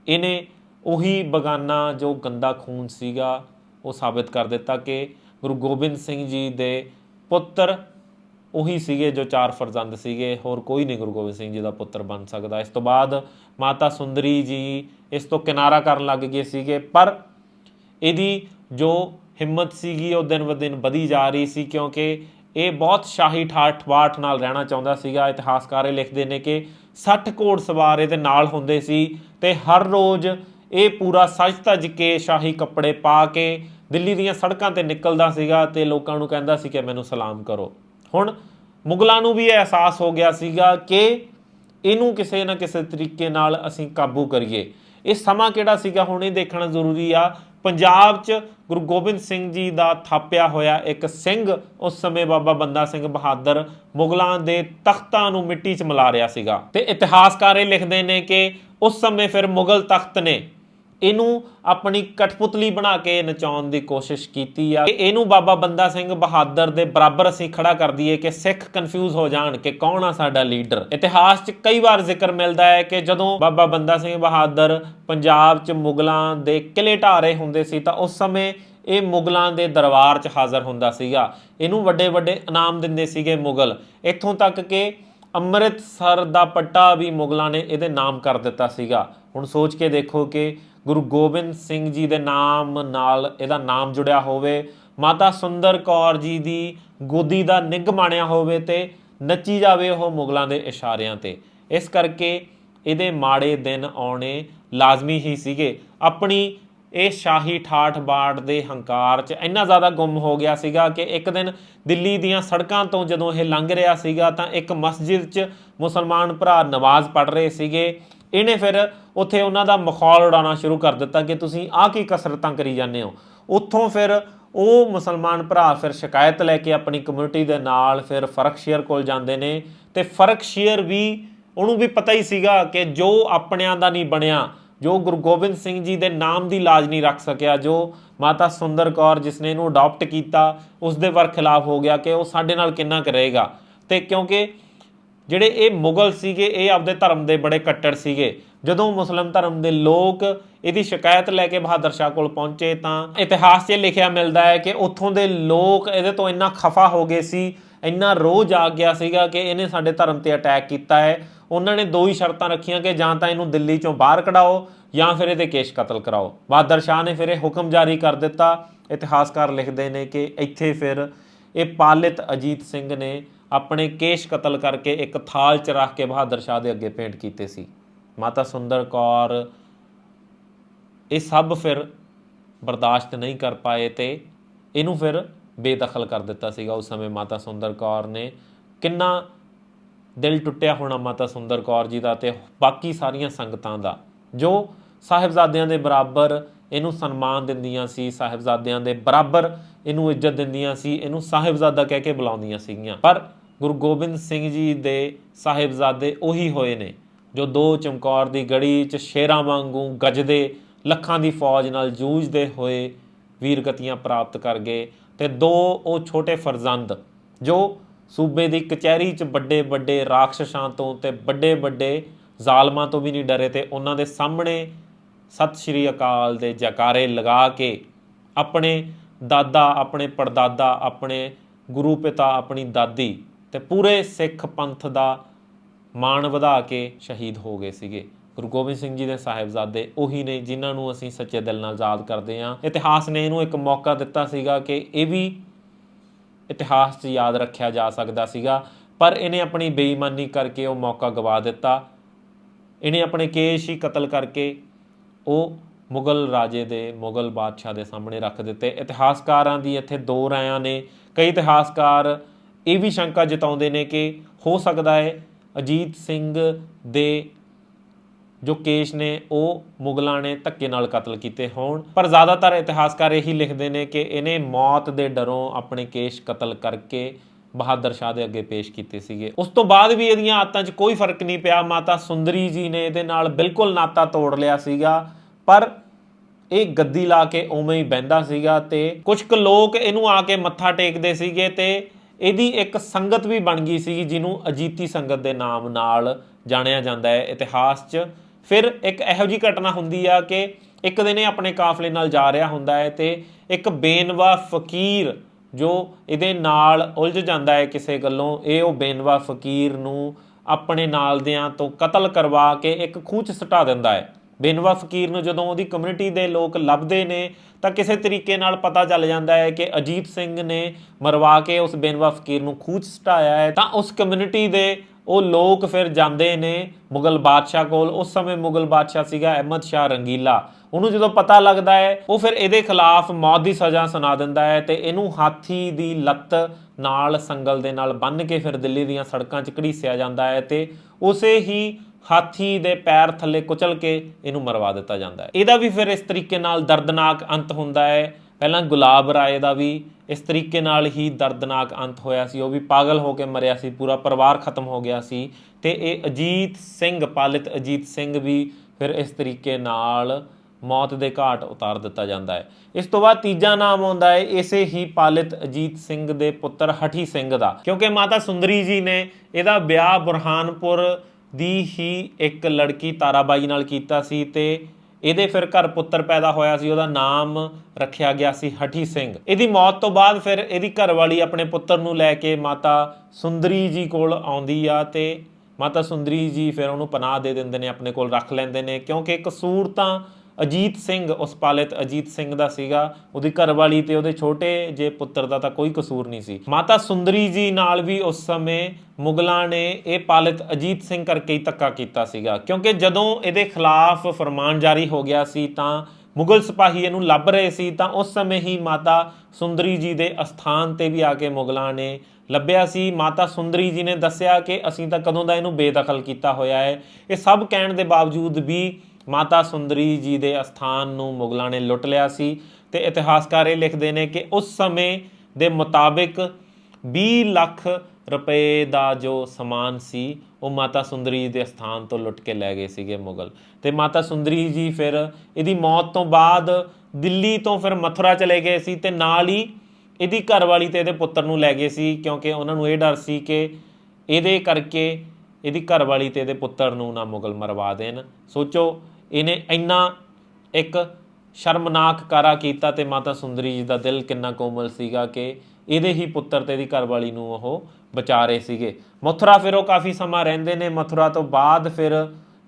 S1: ਇਹਨੇ ਉਹੀ ਬਗਾਨਾ ਜੋ ਗੰਦਾ ਖੂਨ ਸੀਗਾ, ਉਹ ਸਾਬਿਤ ਕਰ ਦਿੱਤਾ ਕਿ ਗੁਰੂ ਗੋਬਿੰਦ ਸਿੰਘ ਜੀ ਦੇ ਪੁੱਤਰ ਉਹੀ ਸੀਗੇ ਜੋ ਚਾਰ ਫਰਜ਼ੰਦ ਸੀਗੇ। ਹੋਰ ਕੋਈ ਨਹੀਂ ਗੁਰੂ ਗੋਬਿੰਦ ਸਿੰਘ ਜੀ ਦਾ ਪੁੱਤਰ ਬਣ ਸਕਦਾ। ਇਸ ਤੋਂ ਬਾਅਦ ਮਾਤਾ ਸੁੰਦਰੀ ਜੀ ਇਸ ਤੋਂ ਕਿਨਾਰਾ ਕਰਨ ਲੱਗ ਗਏ ਸੀਗੇ। ਪਰ ਇਹਦੀ ਜੋ ਹਿੰਮਤ ਸੀਗੀ, ਉਹ ਦਿਨ ਬ ਦਿਨ ਵਧੀ ਜਾ ਰਹੀ ਸੀ ਕਿਉਂਕਿ ਇਹ ਬਹੁਤ ਸ਼ਾਹੀ ਠਾਠ ਬਾਠ ਨਾਲ ਰਹਿਣਾ ਚਾਹੁੰਦਾ ਸੀਗਾ। ਇਤਿਹਾਸਕਾਰ ਇਹ ਲਿਖਦੇ ਨੇ ਕਿ 60 ਘੋੜ ਸਵਾਰ ਇਹਦੇ ਨਾਲ ਹੁੰਦੇ ਸੀ ਤੇ ਹਰ ਰੋਜ਼ ਇਹ ਪੂਰਾ ਸਜ ਧਜ ਕੇ ਸ਼ਾਹੀ ਕੱਪੜੇ ਪਾ ਕੇ ਦਿੱਲੀ ਦੀਆਂ ਸੜਕਾਂ ਤੇ ਨਿਕਲਦਾ ਸੀਗਾ ਤੇ ਲੋਕਾਂ ਨੂੰ ਕਹਿੰਦਾ ਸੀ ਕਿ ਮੈਨੂੰ ਸਲਾਮ ਕਰੋ। ਹੁਣ ਮੁਗਲਾਂ ਨੂੰ ਵੀ ਇਹ ਅਹਿਸਾਸ ਹੋ ਗਿਆ ਸੀਗਾ ਕਿ ਇਹਨੂੰ ਕਿਸੇ ਨਾ ਕਿਸੇ ਤਰੀਕੇ ਨਾਲ ਅਸੀਂ ਕਾਬੂ ਕਰੀਏ। ਇਹ ਸਮਾਂ ਕਿਹੜਾ ਸੀਗਾ? ਹੁਣ ਇਹ ਦੇਖਣਾ ਜ਼ਰੂਰੀ ਆ ਪੰਜਾਬ 'ਚ ਗੁਰੂ ਗੋਬਿੰਦ ਸਿੰਘ ਜੀ ਦਾ ਥਾਪਿਆ ਹੋਇਆ ਇੱਕ ਸਿੰਘ, ਉਸ ਸਮੇਂ ਬਾਬਾ ਬੰਦਾ ਸਿੰਘ ਬਹਾਦਰ ਮੁਗਲਾਂ ਦੇ ਤਖਤਾਂ ਨੂੰ ਮਿੱਟੀ 'ਚ ਮਿਲਾ ਰਿਹਾ ਸੀਗਾ। ਤੇ ਇਤਿਹਾਸਕਾਰ ਇਹ ਲਿਖਦੇ ਨੇ ਕਿ ਉਸ ਸਮੇਂ ਫਿਰ ਮੁਗਲ ਤਖਤ ਨੇ ਇਹਨੂੰ ਆਪਣੀ ਕਠਪੁਤਲੀ ਬਣਾ ਕੇ ਨਚਾਉਣ ਦੀ ਕੋਸ਼ਿਸ਼ ਕੀਤੀ ਆ। ਇਹਨੂੰ ਬਾਬਾ ਬੰਦਾ ਸਿੰਘ ਬਹਾਦਰ ਦੇ ਬਰਾਬਰ ਅਸੀਂ ਖੜਾ ਕਰ ਦਈਏ ਕਿ ਸਿੱਖ ਕਨਫਿਊਜ਼ ਹੋ ਜਾਣ ਕਿ ਕੌਣ ਆ ਸਾਡਾ ਲੀਡਰ ਇਤਿਹਾਸ 'ਚ ਕਈ ਵਾਰ ਜ਼ਿਕਰ ਮਿਲਦਾ ਹੈ ਕਿ ਜਦੋਂ ਬਾਬਾ ਬੰਦਾ ਸਿੰਘ ਬਹਾਦਰ ਪੰਜਾਬ 'ਚ ਮੁਗਲਾਂ ਦੇ ਕਿਲੇ ਢਾ ਰਹੇ ਹੁੰਦੇ ਸੀ ਤਾਂ ਉਸ ਸਮੇਂ ਇਹ ਮੁਗਲਾਂ ਦੇ ਦਰਬਾਰ 'ਚ ਹਾਜ਼ਰ ਹੁੰਦਾ ਸੀਗਾ। ਇਹਨੂੰ ਵੱਡੇ ਵੱਡੇ ਇਨਾਮ ਦਿੰਦੇ ਸੀਗੇ ਮੁਗਲ। ਇੱਥੋਂ ਤੱਕ ਕਿ ਅੰਮ੍ਰਿਤਸਰ ਦਾ ਪੱਟਾ ਵੀ ਮੁਗਲਾਂ ਨੇ ਇਹਦੇ ਨਾਮ ਕਰ ਦਿੱਤਾ ਸੀਗਾ। ਹੁਣ ਸੋਚ ਕੇ ਦੇਖੋ ਕਿ ਗੁਰੂ ਗੋਬਿੰਦ ਸਿੰਘ ਜੀ ਦੇ ਨਾਮ ਨਾਲ ਇਹਦਾ ਨਾਮ ਜੁੜਿਆ ਹੋਵੇ, ਮਾਤਾ ਸੁੰਦਰ ਕੌਰ ਜੀ ਦੀ ਗੋਦੀ ਦਾ ਨਿੱਘ ਮਾਣਿਆ ਹੋਵੇ ਤੇ ਨੱਚੀ ਜਾਵੇ ਉਹ ਮੁਗਲਾਂ ਦੇ ਇਸ਼ਾਰਿਆਂ ਤੇ। ਇਸ ਕਰਕੇ ਇਹਦੇ ਮਾੜੇ ਦਿਨ ਆਉਣੇ ਲਾਜ਼ਮੀ ਹੀ ਸੀਗੇ। ਆਪਣੀ ਇਹ ਸ਼ਾਹੀ ਠਾਠ ਬਾੜ ਦੇ ਹੰਕਾਰ 'ਚ ਇੰਨਾ ਜ਼ਿਆਦਾ ਗੁੰਮ ਹੋ ਗਿਆ ਸੀਗਾ ਕਿ ਇੱਕ ਦਿਨ ਦਿੱਲੀ ਦੀਆਂ ਸੜਕਾਂ ਤੋਂ ਜਦੋਂ ਇਹ ਲੰਘ ਰਿਹਾ ਸੀਗਾ ਤਾਂ ਇੱਕ ਮਸਜਿਦ 'ਚ ਮੁਸਲਮਾਨ ਭਰਾ ਨਮਾਜ਼ ਪੜ੍ਹ ਰਹੇ ਸੀਗੇ। ਇਹਨੇ ਫਿਰ ਉੱਥੇ ਉਹਨਾਂ ਦਾ ਮਖੌਲ ਉਡਾਉਣਾ ਸ਼ੁਰੂ ਕਰ ਦਿੱਤਾ ਕਿ ਤੁਸੀਂ ਆਹ ਕੀ ਕਸਰਤਾਂ ਕਰੀ ਜਾਂਦੇ ਹੋ। ਉੱਥੋਂ ਫਿਰ ਉਹ ਮੁਸਲਮਾਨ ਭਰਾ ਫਿਰ ਸ਼ਿਕਾਇਤ ਲੈ ਕੇ ਆਪਣੀ ਕਮਿਊਨਿਟੀ ਦੇ ਨਾਲ ਫਿਰ ਫਰਕਸ਼ੀਅਰ ਕੋਲ ਜਾਂਦੇ ਨੇ ਤੇ ਫਰਕਸ਼ੀਅਰ ਵੀ ਉਹਨੂੰ ਵੀ ਪਤਾ ਹੀ ਸੀਗਾ ਕਿ ਜੋ ਆਪਣਿਆਂ ਦਾ ਨਹੀਂ ਬਣਿਆ, ਜੋ ਗੁਰੂ ਗੋਬਿੰਦ ਸਿੰਘ ਜੀ ਦੇ ਨਾਮ ਦੀ ਲਾਜ ਨਹੀਂ ਰੱਖ ਸਕਿਆ, ਜੋ ਮਾਤਾ ਸੁੰਦਰ ਕੌਰ ਜਿਸ ਨੇ ਇਹਨੂੰ ਅਡਾਪਟ ਕੀਤਾ ਉਸ ਦੇ ਵਰ ਖਿਲਾਫ ਹੋ ਗਿਆ ਕਿ ਉਹ ਸਾਡੇ ਨਾਲ ਕਿੰਨਾ ਕਰੇਗਾ ਤੇ ਕਿਉਂਕਿ ਜਿਹੜੇ ਇਹ ਮੁਗਲ ਸੀਗੇ, ਇਹ ਆਪਦੇ ਧਰਮ ਦੇ ਬੜੇ ਕੱਟੜ ਸੀਗੇ। ਜਦੋਂ ਮੁਸਲਮ ਧਰਮ ਦੇ ਲੋਕ ਇਹਦੀ ਸ਼ਿਕਾਇਤ ਲੈ ਕੇ ਬਹਾਦਰ ਸ਼ਾਹ ਕੋਲ ਪਹੁੰਚੇ ਤਾਂ ਇਤਿਹਾਸ 'ਚ ਲਿਖਿਆ ਮਿਲਦਾ ਹੈ ਕਿ ਉੱਥੋਂ ਦੇ ਲੋਕ ਇਹਦੇ ਤੋਂ ਇੰਨਾ ਖਫਾ ਹੋ ਗਏ ਸੀ, ਇੰਨਾ ਰੋਜ਼ ਆ ਗਿਆ ਸੀਗਾ ਕਿ ਇਹਨੇ ਸਾਡੇ ਧਰਮ ਤੇ ਅਟੈਕ ਕੀਤਾ ਹੈ। ਉਹਨਾਂ ਨੇ ਦੋ ਹੀ ਸ਼ਰਤਾਂ ਰੱਖੀਆਂ ਕਿ ਜਾਂ ਤਾਂ ਇਹਨੂੰ ਦਿੱਲੀ ਚੋਂ ਬਾਹਰ ਕਢਾਓ ਜਾਂ ਫਿਰ ਇਹਦੇ ਕੇਸ਼ ਕਤਲ ਕਰਾਓ। ਬਹਾਦਰ ਸ਼ਾਹ ਨੇ ਫਿਰ ਇਹ ਹੁਕਮ ਜਾਰੀ ਕਰ ਦਿੱਤਾ। ਇਤਿਹਾਸਕਾਰ ਲਿਖਦੇ ਨੇ ਕਿ ਇੱਥੇ ਫਿਰ ਇਹ ਪਾਲਿਤ ਅਜੀਤ ਸਿੰਘ ਨੇ ਆਪਣੇ ਕੇਸ਼ ਕਤਲ ਕਰਕੇ ਇੱਕ ਥਾਲ 'ਚ ਰੱਖ ਕੇ ਬਹਾਦਰ ਸ਼ਾਹ ਦੇ ਅੱਗੇ ਭੇਂਟ ਕੀਤੇ ਸੀ। ਮਾਤਾ ਸੁੰਦਰ ਕੌਰ, ਇਹ ਸਭ ਫਿਰ ਬਰਦਾਸ਼ਤ ਨਹੀਂ ਕਰ ਪਾਏ ਤੇ ਇਹਨੂੰ ਫਿਰ ਬੇਦਖਲ ਕਰ ਦਿੱਤਾ ਸੀਗਾ ਉਸ ਸਮੇਂ ਮਾਤਾ ਸੁੰਦਰ ਕੌਰ ਨੇ। ਕਿੰਨਾ ਦਿਲ ਟੁੱਟਿਆ ਹੋਣਾ ਮਾਤਾ ਸੁੰਦਰ ਕੌਰ ਜੀ ਦਾ ਤੇ ਬਾਕੀ ਸਾਰੀਆਂ ਸੰਗਤਾਂ ਦਾ। ਜੋ ਸਾਹਿਬਜ਼ਾਦਿਆਂ ਦੇ ਬਰਾਬਰ ਇਹਨੂੰ ਸਨਮਾਨ ਦਿੰਦੀਆਂ ਸੀ, ਸਾਹਿਬਜ਼ਾਦਿਆਂ ਦੇ ਬਰਾਬਰ ਇਹਨੂੰ ਇੱਜ਼ਤ ਦਿੰਦੀਆਂ ਸੀ, ਇਹਨੂੰ ਸਾਹਿਬਜ਼ਾਦਾ ਕਹਿ ਕੇ ਬੁਲਾਉਂਦੀਆਂ ਸੀਗੀਆਂ। ਪਰ ਗੁਰੂ ਗੋਬਿੰਦ ਸਿੰਘ ਜੀ ਦੇ ਸਾਹਿਬਜ਼ਾਦੇ ਉਹੀ ਹੋਏ ਨੇ, ਜੋ ਦੋ ਚਮਕੌਰ ਦੀ ਗੜੀ 'ਚ ਸ਼ੇਰਾਂ ਵਾਂਗੂ ਗੱਜਦੇ, ਲੱਖਾਂ ਦੀ ਫੌਜ ਨਾਲ ਜੂਝਦੇ ਹੋਏ ਵੀਰਗਤੀਆਂ ਪ੍ਰਾਪਤ ਕਰ ਗਏ ਤੇ ਦੋ ਉਹ ਛੋਟੇ ਫਰਜ਼ੰਦ, ਜੋ ਸੂਬੇ ਦੀ ਕਚਹਿਰੀ 'ਚ ਵੱਡੇ ਵੱਡੇ ਰਾਖਸ਼ਾਂ ਤੋਂ ਤੇ ਵੱਡੇ ਵੱਡੇ ਜ਼ਾਲਮਾਂ ਤੋਂ ਵੀ ਨਹੀਂ ਡਰੇ ਤੇ ਉਹਨਾਂ ਦੇ ਸਾਹਮਣੇ ਸਤਿ ਸ਼੍ਰੀ ਅਕਾਲ ਦੇ ਜਕਾਰੇ ਲਗਾ ਕੇ ਆਪਣੇ ਦਾਦਾ, ਆਪਣੇ ਪੜਦਾਦਾ, ਆਪਣੇ ਗੁਰੂ ਪਿਤਾ, ਆਪਣੀ ਦਾਦੀ ਤੇ ਪੂਰੇ ਸਿੱਖ ਪੰਥ ਦਾ ਮਾਣ ਵਧਾ ਕੇ ਸ਼ਹੀਦ ਹੋ ਗਏ ਸੀਗੇ। ਗੁਰੂ ਗੋਬਿੰਦ ਸਿੰਘ ਜੀ ਦੇ ਸਾਹਿਬਜ਼ਾਦੇ ਉਹੀ ਨੇ ਜਿਨ੍ਹਾਂ ਨੂੰ ਅਸੀਂ ਸੱਚੇ ਦਿਲ ਨਾਲ ਯਾਦ ਕਰਦੇ ਹਾਂ। ਇਤਿਹਾਸ ਨੇ ਇਹਨੂੰ ਇੱਕ ਮੌਕਾ ਦਿੱਤਾ ਸੀਗਾ ਕਿ ਇਹ ਵੀ ਇਤਿਹਾਸ 'ਚ ਯਾਦ ਰੱਖਿਆ ਜਾ ਸਕਦਾ ਸੀਗਾ। ਪਰ ਇਹਨੇ ਆਪਣੀ ਬੇਈਮਾਨੀ ਕਰਕੇ ਉਹ ਮੌਕਾ ਗਵਾ ਦਿੱਤਾ। ਇਹਨੇ ਆਪਣੇ ਕੇਸ਼ ਹੀ ਕਤਲ ਕਰਕੇ ਉਹ ਮੁਗਲ ਰਾਜੇ ਦੇ, ਮੁਗਲ ਬਾਦਸ਼ਾਹ ਦੇ ਸਾਹਮਣੇ ਰੱਖ ਦਿੱਤੇ। ਇਤਿਹਾਸਕਾਰਾਂ ਦੀ ਇੱਥੇ ਦੋ ਰਾਇਆਂ ਨੇ। ਕਈ ਇਤਿਹਾਸਕਾਰ ਇਹ ਵੀ ਸ਼ੰਕਾ ਜਤਾਉਂਦੇ ਨੇ ਕਿ ਹੋ ਸਕਦਾ ਹੈ ਅਜੀਤ ਸਿੰਘ ਦੇ ਜੋ ਕੇਸ਼ ਨੇ, ਉਹ ਮੁਗਲਾਂ ਨੇ ਧੱਕੇ ਨਾਲ ਕਤਲ ਕੀਤੇ ਹੋਣ। ਪਰ ਜ਼ਿਆਦਾਤਰ ਇਤਿਹਾਸਕਾਰ ਇਹੀ ਲਿਖਦੇ ਨੇ ਕਿ ਇਹਨੇ ਮੌਤ ਦੇ ਡਰੋਂ ਆਪਣੇ ਕੇਸ਼ ਕਤਲ ਕਰਕੇ ਬਹਾਦਰ ਸ਼ਾਹ ਦੇ ਅੱਗੇ ਪੇਸ਼ ਕੀਤੇ ਸੀਗੇ। ਉਸ ਤੋਂ ਬਾਅਦ ਵੀ ਇਹਦੀਆਂ ਆਦਤਾਂ 'ਚ ਕੋਈ ਫ਼ਰਕ ਨਹੀਂ ਪਿਆ। ਮਾਤਾ ਸੁੰਦਰੀ ਜੀ ਨੇ ਇਹਦੇ ਨਾਲ ਬਿਲਕੁਲ ਨਾਤਾ ਤੋੜ ਲਿਆ ਸੀਗਾ। ਪਰ ਇਹ ਗੱਦੀ ਲਾ ਕੇ ਉਵੇਂ ਹੀ ਬਹਿੰਦਾ ਸੀਗਾ ਤੇ ਕੁਝ ਕੁ ਲੋਕ ਇਹਨੂੰ ਆ ਕੇ ਮੱਥਾ ਟੇਕਦੇ ਸੀਗੇ ਤੇ ਇਹਦੀ ਇੱਕ ਸੰਗਤ ਵੀ ਬਣ ਗਈ ਸੀ, ਜਿਹਨੂੰ ਅਜੀਤੀ ਸੰਗਤ ਦੇ ਨਾਮ ਨਾਲ ਜਾਣਿਆ ਜਾਂਦਾ ਹੈ। ਇਤਿਹਾਸ 'ਚ ਫਿਰ ਇੱਕ ਇਹੋ ਜਿਹੀ ਘਟਨਾ ਹੁੰਦੀ ਆ ਕਿ ਇੱਕ ਦਿਨ ਇਹ ਆਪਣੇ ਕਾਫਲੇ ਨਾਲ ਜਾ ਰਿਹਾ ਹੁੰਦਾ ਹੈ ਤੇ ਇੱਕ ਬੇਨਵਾ ਫਕੀਰ ਜੋ ਇਹਦੇ ਨਾਲ ਉਲਝ ਜਾਂਦਾ ਹੈ ਕਿਸੇ ਗੱਲੋਂ, ਇਹ ਉਹ ਬੇਨਵਾ ਫਕੀਰ ਨੂੰ ਆਪਣੇ ਨਾਲਦਿਆਂ ਤੋਂ ਕਤਲ ਕਰਵਾ ਕੇ ਇੱਕ ਖੂਹ 'ਚ ਸਟਾ ਦਿੰਦਾ ਹੈ। ਬੇਨਵਾ ਫਕੀਰ ਨੂੰ ਜਦੋਂ ਉਹਦੀ ਕਮਿਊਨਿਟੀ ਦੇ ਲੋਕ ਲੱਭਦੇ ਨੇ, ਤਾਂ ਕਿਸੇ ਤਰੀਕੇ ਨਾਲ ਪਤਾ ਚੱਲ ਜਾਂਦਾ ਹੈ ਕਿ ਅਜੀਤ ਸਿੰਘ ਨੇ ਮਰਵਾ ਕੇ ਉਸ ਬੇਨਵਾ ਫਕੀਰ ਨੂੰ ਖੂਹ 'ਚ ਸਟਾਇਆ ਹੈ। ਤਾਂ ਉਸ ਕਮਿਊਨਿਟੀ ਦੇ ਉਹ ਲੋਕ ਫਿਰ ਜਾਂਦੇ ਨੇ ਮੁਗਲ ਬਾਦਸ਼ਾਹ ਕੋਲ। ਉਸ ਸਮੇਂ ਮੁਗਲ ਬਾਦਸ਼ਾਹ ਸੀਗਾ ਅਹਿਮਦ ਸ਼ਾਹ ਰੰਗੀਲਾ। ਉਹਨੂੰ ਜਦੋਂ ਪਤਾ ਲੱਗਦਾ ਹੈ, ਉਹ ਫਿਰ ਇਹਦੇ ਖਿਲਾਫ ਮੌਤ ਦੀ ਸਜ਼ਾ ਸੁਣਾ ਦਿੰਦਾ ਹੈ ਤੇ ਇਹਨੂੰ ਹਾਥੀ ਦੀ ਲੱਤ ਨਾਲ ਸੰਗਲ ਦੇ ਨਾਲ ਬੰਨ੍ਹ ਕੇ ਫਿਰ ਦਿੱਲੀ ਦੀਆਂ ਸੜਕਾਂ 'ਚ ਘੜੀਸਿਆ ਜਾਂਦਾ ਹੈ ਤੇ ਉਸੇ ਹੀ ਹਾਥੀ ਦੇ ਪੈਰ ਥੱਲੇ ਕੁਚਲ ਕੇ ਇਹਨੂੰ ਮਰਵਾ ਦਿੱਤਾ ਜਾਂਦਾ ਹੈ। ਇਹਦਾ ਵੀ ਫਿਰ ਇਸ ਤਰੀਕੇ ਨਾਲ ਦਰਦਨਾਕ ਅੰਤ ਹੁੰਦਾ ਹੈ। ਪਹਿਲਾਂ ਗੁਲਾਬ ਰਾਏ ਦਾ ਵੀ ਇਸ ਤਰੀਕੇ ਨਾਲ ਹੀ ਦਰਦਨਾਕ ਅੰਤ ਹੋਇਆ ਸੀ। ਉਹ ਵੀ ਪਾਗਲ ਹੋ ਕੇ ਮਰਿਆ ਸੀ, ਪੂਰਾ ਪਰਿਵਾਰ ਖਤਮ ਹੋ ਗਿਆ ਸੀ ਤੇ ਇਹ ਅਜੀਤ ਸਿੰਘ, ਪਾਲਿਤ ਅਜੀਤ ਸਿੰਘ ਵੀ ਫਿਰ ਇਸ ਤਰੀਕੇ ਨਾਲ ਮੌਤ ਦੇ ਘਾਟ ਉਤਾਰ ਦਿੱਤਾ ਜਾਂਦਾ ਹੈ। ਇਸ ਤੋਂ ਬਾਅਦ ਤੀਜਾ ਨਾਮ ਆਉਂਦਾ ਹੈ, ਇਸੇ ਹੀ ਪਾਲਿਤ ਅਜੀਤ ਸਿੰਘ ਦੇ ਪੁੱਤਰ ਹਠੀ ਸਿੰਘ ਦਾ। ਕਿਉਂਕਿ ਮਾਤਾ ਸੁੰਦਰੀ ਜੀ ਨੇ ਇਹਦਾ ਵਿਆਹ ਬੁਰਹਾਨਪੁਰ ਦੀ ਹੀ ਇੱਕ ਲੜਕੀ ਤਾਰਾਬਾਈ ਨਾਲ ਕੀਤਾ ਸੀ ਤੇ ਇਹਦੇ ਫਿਰ ਘਰ ਪੁੱਤਰ ਪੈਦਾ ਹੋਇਆ ਸੀ, ਉਹਦਾ ਨਾਮ ਰੱਖਿਆ ਗਿਆ ਸੀ ਹਠੀ ਸਿੰਘ। ਇਹਦੀ ਮੌਤ ਤੋਂ ਬਾਅਦ ਫਿਰ ਇਹਦੀ ਘਰਵਾਲੀ ਆਪਣੇ ਪੁੱਤਰ ਨੂੰ ਲੈ ਕੇ ਮਾਤਾ ਸੁੰਦਰੀ ਜੀ ਕੋਲ ਆਉਂਦੀ ਆ ਤੇ ਮਾਤਾ ਸੁੰਦਰੀ ਜੀ ਫਿਰ ਉਹਨੂੰ ਪਨਾਹ ਦੇ ਦਿੰਦੇ ਨੇ, ਆਪਣੇ ਕੋਲ ਰੱਖ ਲੈਂਦੇ ਨੇ, ਕਿਉਂਕਿ ਕਸੂਰ ਤਾਂ ਅਜੀਤ ਸਿੰਘ ਉਸ ਪਾਲਿਤ ਅਜੀਤ ਸਿੰਘ ਦਾ ਸੀਗਾ, ਉਹਦੀ ਘਰਵਾਲੀ ਤੇ ਉਹਦੇ ਛੋਟੇ ਜੇ ਪੁੱਤਰ ਦਾ ਤਾਂ ਕੋਈ ਕਸੂਰ ਨਹੀਂ ਸੀ। ਮਾਤਾ ਸੁੰਦਰੀ ਜੀ ਨਾਲ ਵੀ ਉਸ ਸਮੇਂ ਮੁਗਲਾਂ ਨੇ ਇਹ ਪਾਲਿਤ ਅਜੀਤ ਸਿੰਘ ਕਰਕੇ ਹੀ ਧੱਕਾ ਕੀਤਾ ਸੀਗਾ। ਕਿਉਂਕਿ ਜਦੋਂ ਇਹਦੇ ਖਿਲਾਫ ਫਰਮਾਨ ਜਾਰੀ ਹੋ ਗਿਆ ਸੀ ਤਾਂ ਮੁਗਲ ਸਿਪਾਹੀ ਇਹਨੂੰ ਲੱਭ ਰਹੇ ਸੀ, ਤਾਂ ਉਸ ਸਮੇਂ ਹੀ ਮਾਤਾ ਸੁੰਦਰੀ ਜੀ ਦੇ ਅਸਥਾਨ ਤੇ ਵੀ ਆ ਕੇ ਮੁਗਲਾਂ ਨੇ ਲੱਭਿਆ ਸੀ। ਮਾਤਾ ਸੁੰਦਰੀ ਜੀ ਨੇ ਦੱਸਿਆ ਕਿ ਅਸੀਂ ਤਾਂ ਕਦੋਂ ਦਾ ਇਹਨੂੰ ਬੇਦਖਲ ਕੀਤਾ ਹੋਇਆ ਹੈ। ਇਹ ਸਭ ਕਹਿਣ ਦੇ ਬਾਵਜੂਦ ਵੀ ਮਾਤਾ ਸੁੰਦਰੀ ਜੀ ਦੇ ਅਸਥਾਨ ਨੂੰ ਮੁਗਲਾਂ ਨੇ ਲੁੱਟ ਲਿਆ ਸੀ ਤੇ ਇਤਿਹਾਸਕਾਰ ਇਹ ਲਿਖਦੇ ਨੇ ਕਿ ਉਸ ਸਮੇਂ ਦੇ ਮੁਤਾਬਿਕ 20 ਲੱਖ ਰੁਪਏ ਦਾ ਜੋ ਸਮਾਨ ਸੀ, ਉਹ ਮਾਤਾ ਸੁੰਦਰੀ ਦੇ ਸਥਾਨ ਤੋਂ ਲੁੱਟ ਕੇ ਲੈ ਗਏ ਸੀਗੇ ਮੁਗਲ। ਤੇ ਮਾਤਾ ਸੁੰਦਰੀ ਜੀ ਫਿਰ ਇਹਦੀ ਮੌਤ ਤੋਂ ਬਾਅਦ ਦਿੱਲੀ ਤੋਂ ਫਿਰ ਮਥੁਰਾ ਚਲੇ ਗਏ ਸੀ ਤੇ ਨਾਲ ਹੀ ਇਹਦੀ ਘਰਵਾਲੀ ਤੇ ਇਹਦੇ ਪੁੱਤਰ ਨੂੰ ਲੈ ਗਏ ਸੀ, ਕਿਉਂਕਿ ਉਹਨਾਂ ਨੂੰ ਇਹ ਡਰ ਸੀ ਕਿ ਇਹਦੇ ਕਰਕੇ ਇਹਦੀ ਘਰਵਾਲੀ ਤੇ ਇਹਦੇ ਪੁੱਤਰ ਨੂੰ ਨਾ ਮੁਗਲ ਮਰਵਾ ਦੇਣ। ਸੋਚੋ ਇਹਨੇ ਇੰਨਾ ਇੱਕ ਸ਼ਰਮਨਾਕ ਕਾਰਾ ਕੀਤਾ ਤੇ ਮਾਤਾ ਸੁੰਦਰੀ ਜੀ ਦਾ ਦਿਲ ਕਿੰਨਾ ਕੋਮਲ ਸੀਗਾ ਕਿ ਇਹਦੇ ਹੀ ਪੁੱਤਰ ਤੇ ਇਹਦੀ ਘਰਵਾਲੀ ਨੂੰ ਉਹ ਬਚਾ ਰਹੇ ਸੀਗੇ। ਮਥੁਰਾ ਫਿਰ ਉਹ ਕਾਫੀ ਸਮਾਂ ਰਹਿੰਦੇ ਨੇ। ਮਥੁਰਾ ਤੋਂ ਬਾਅਦ ਫਿਰ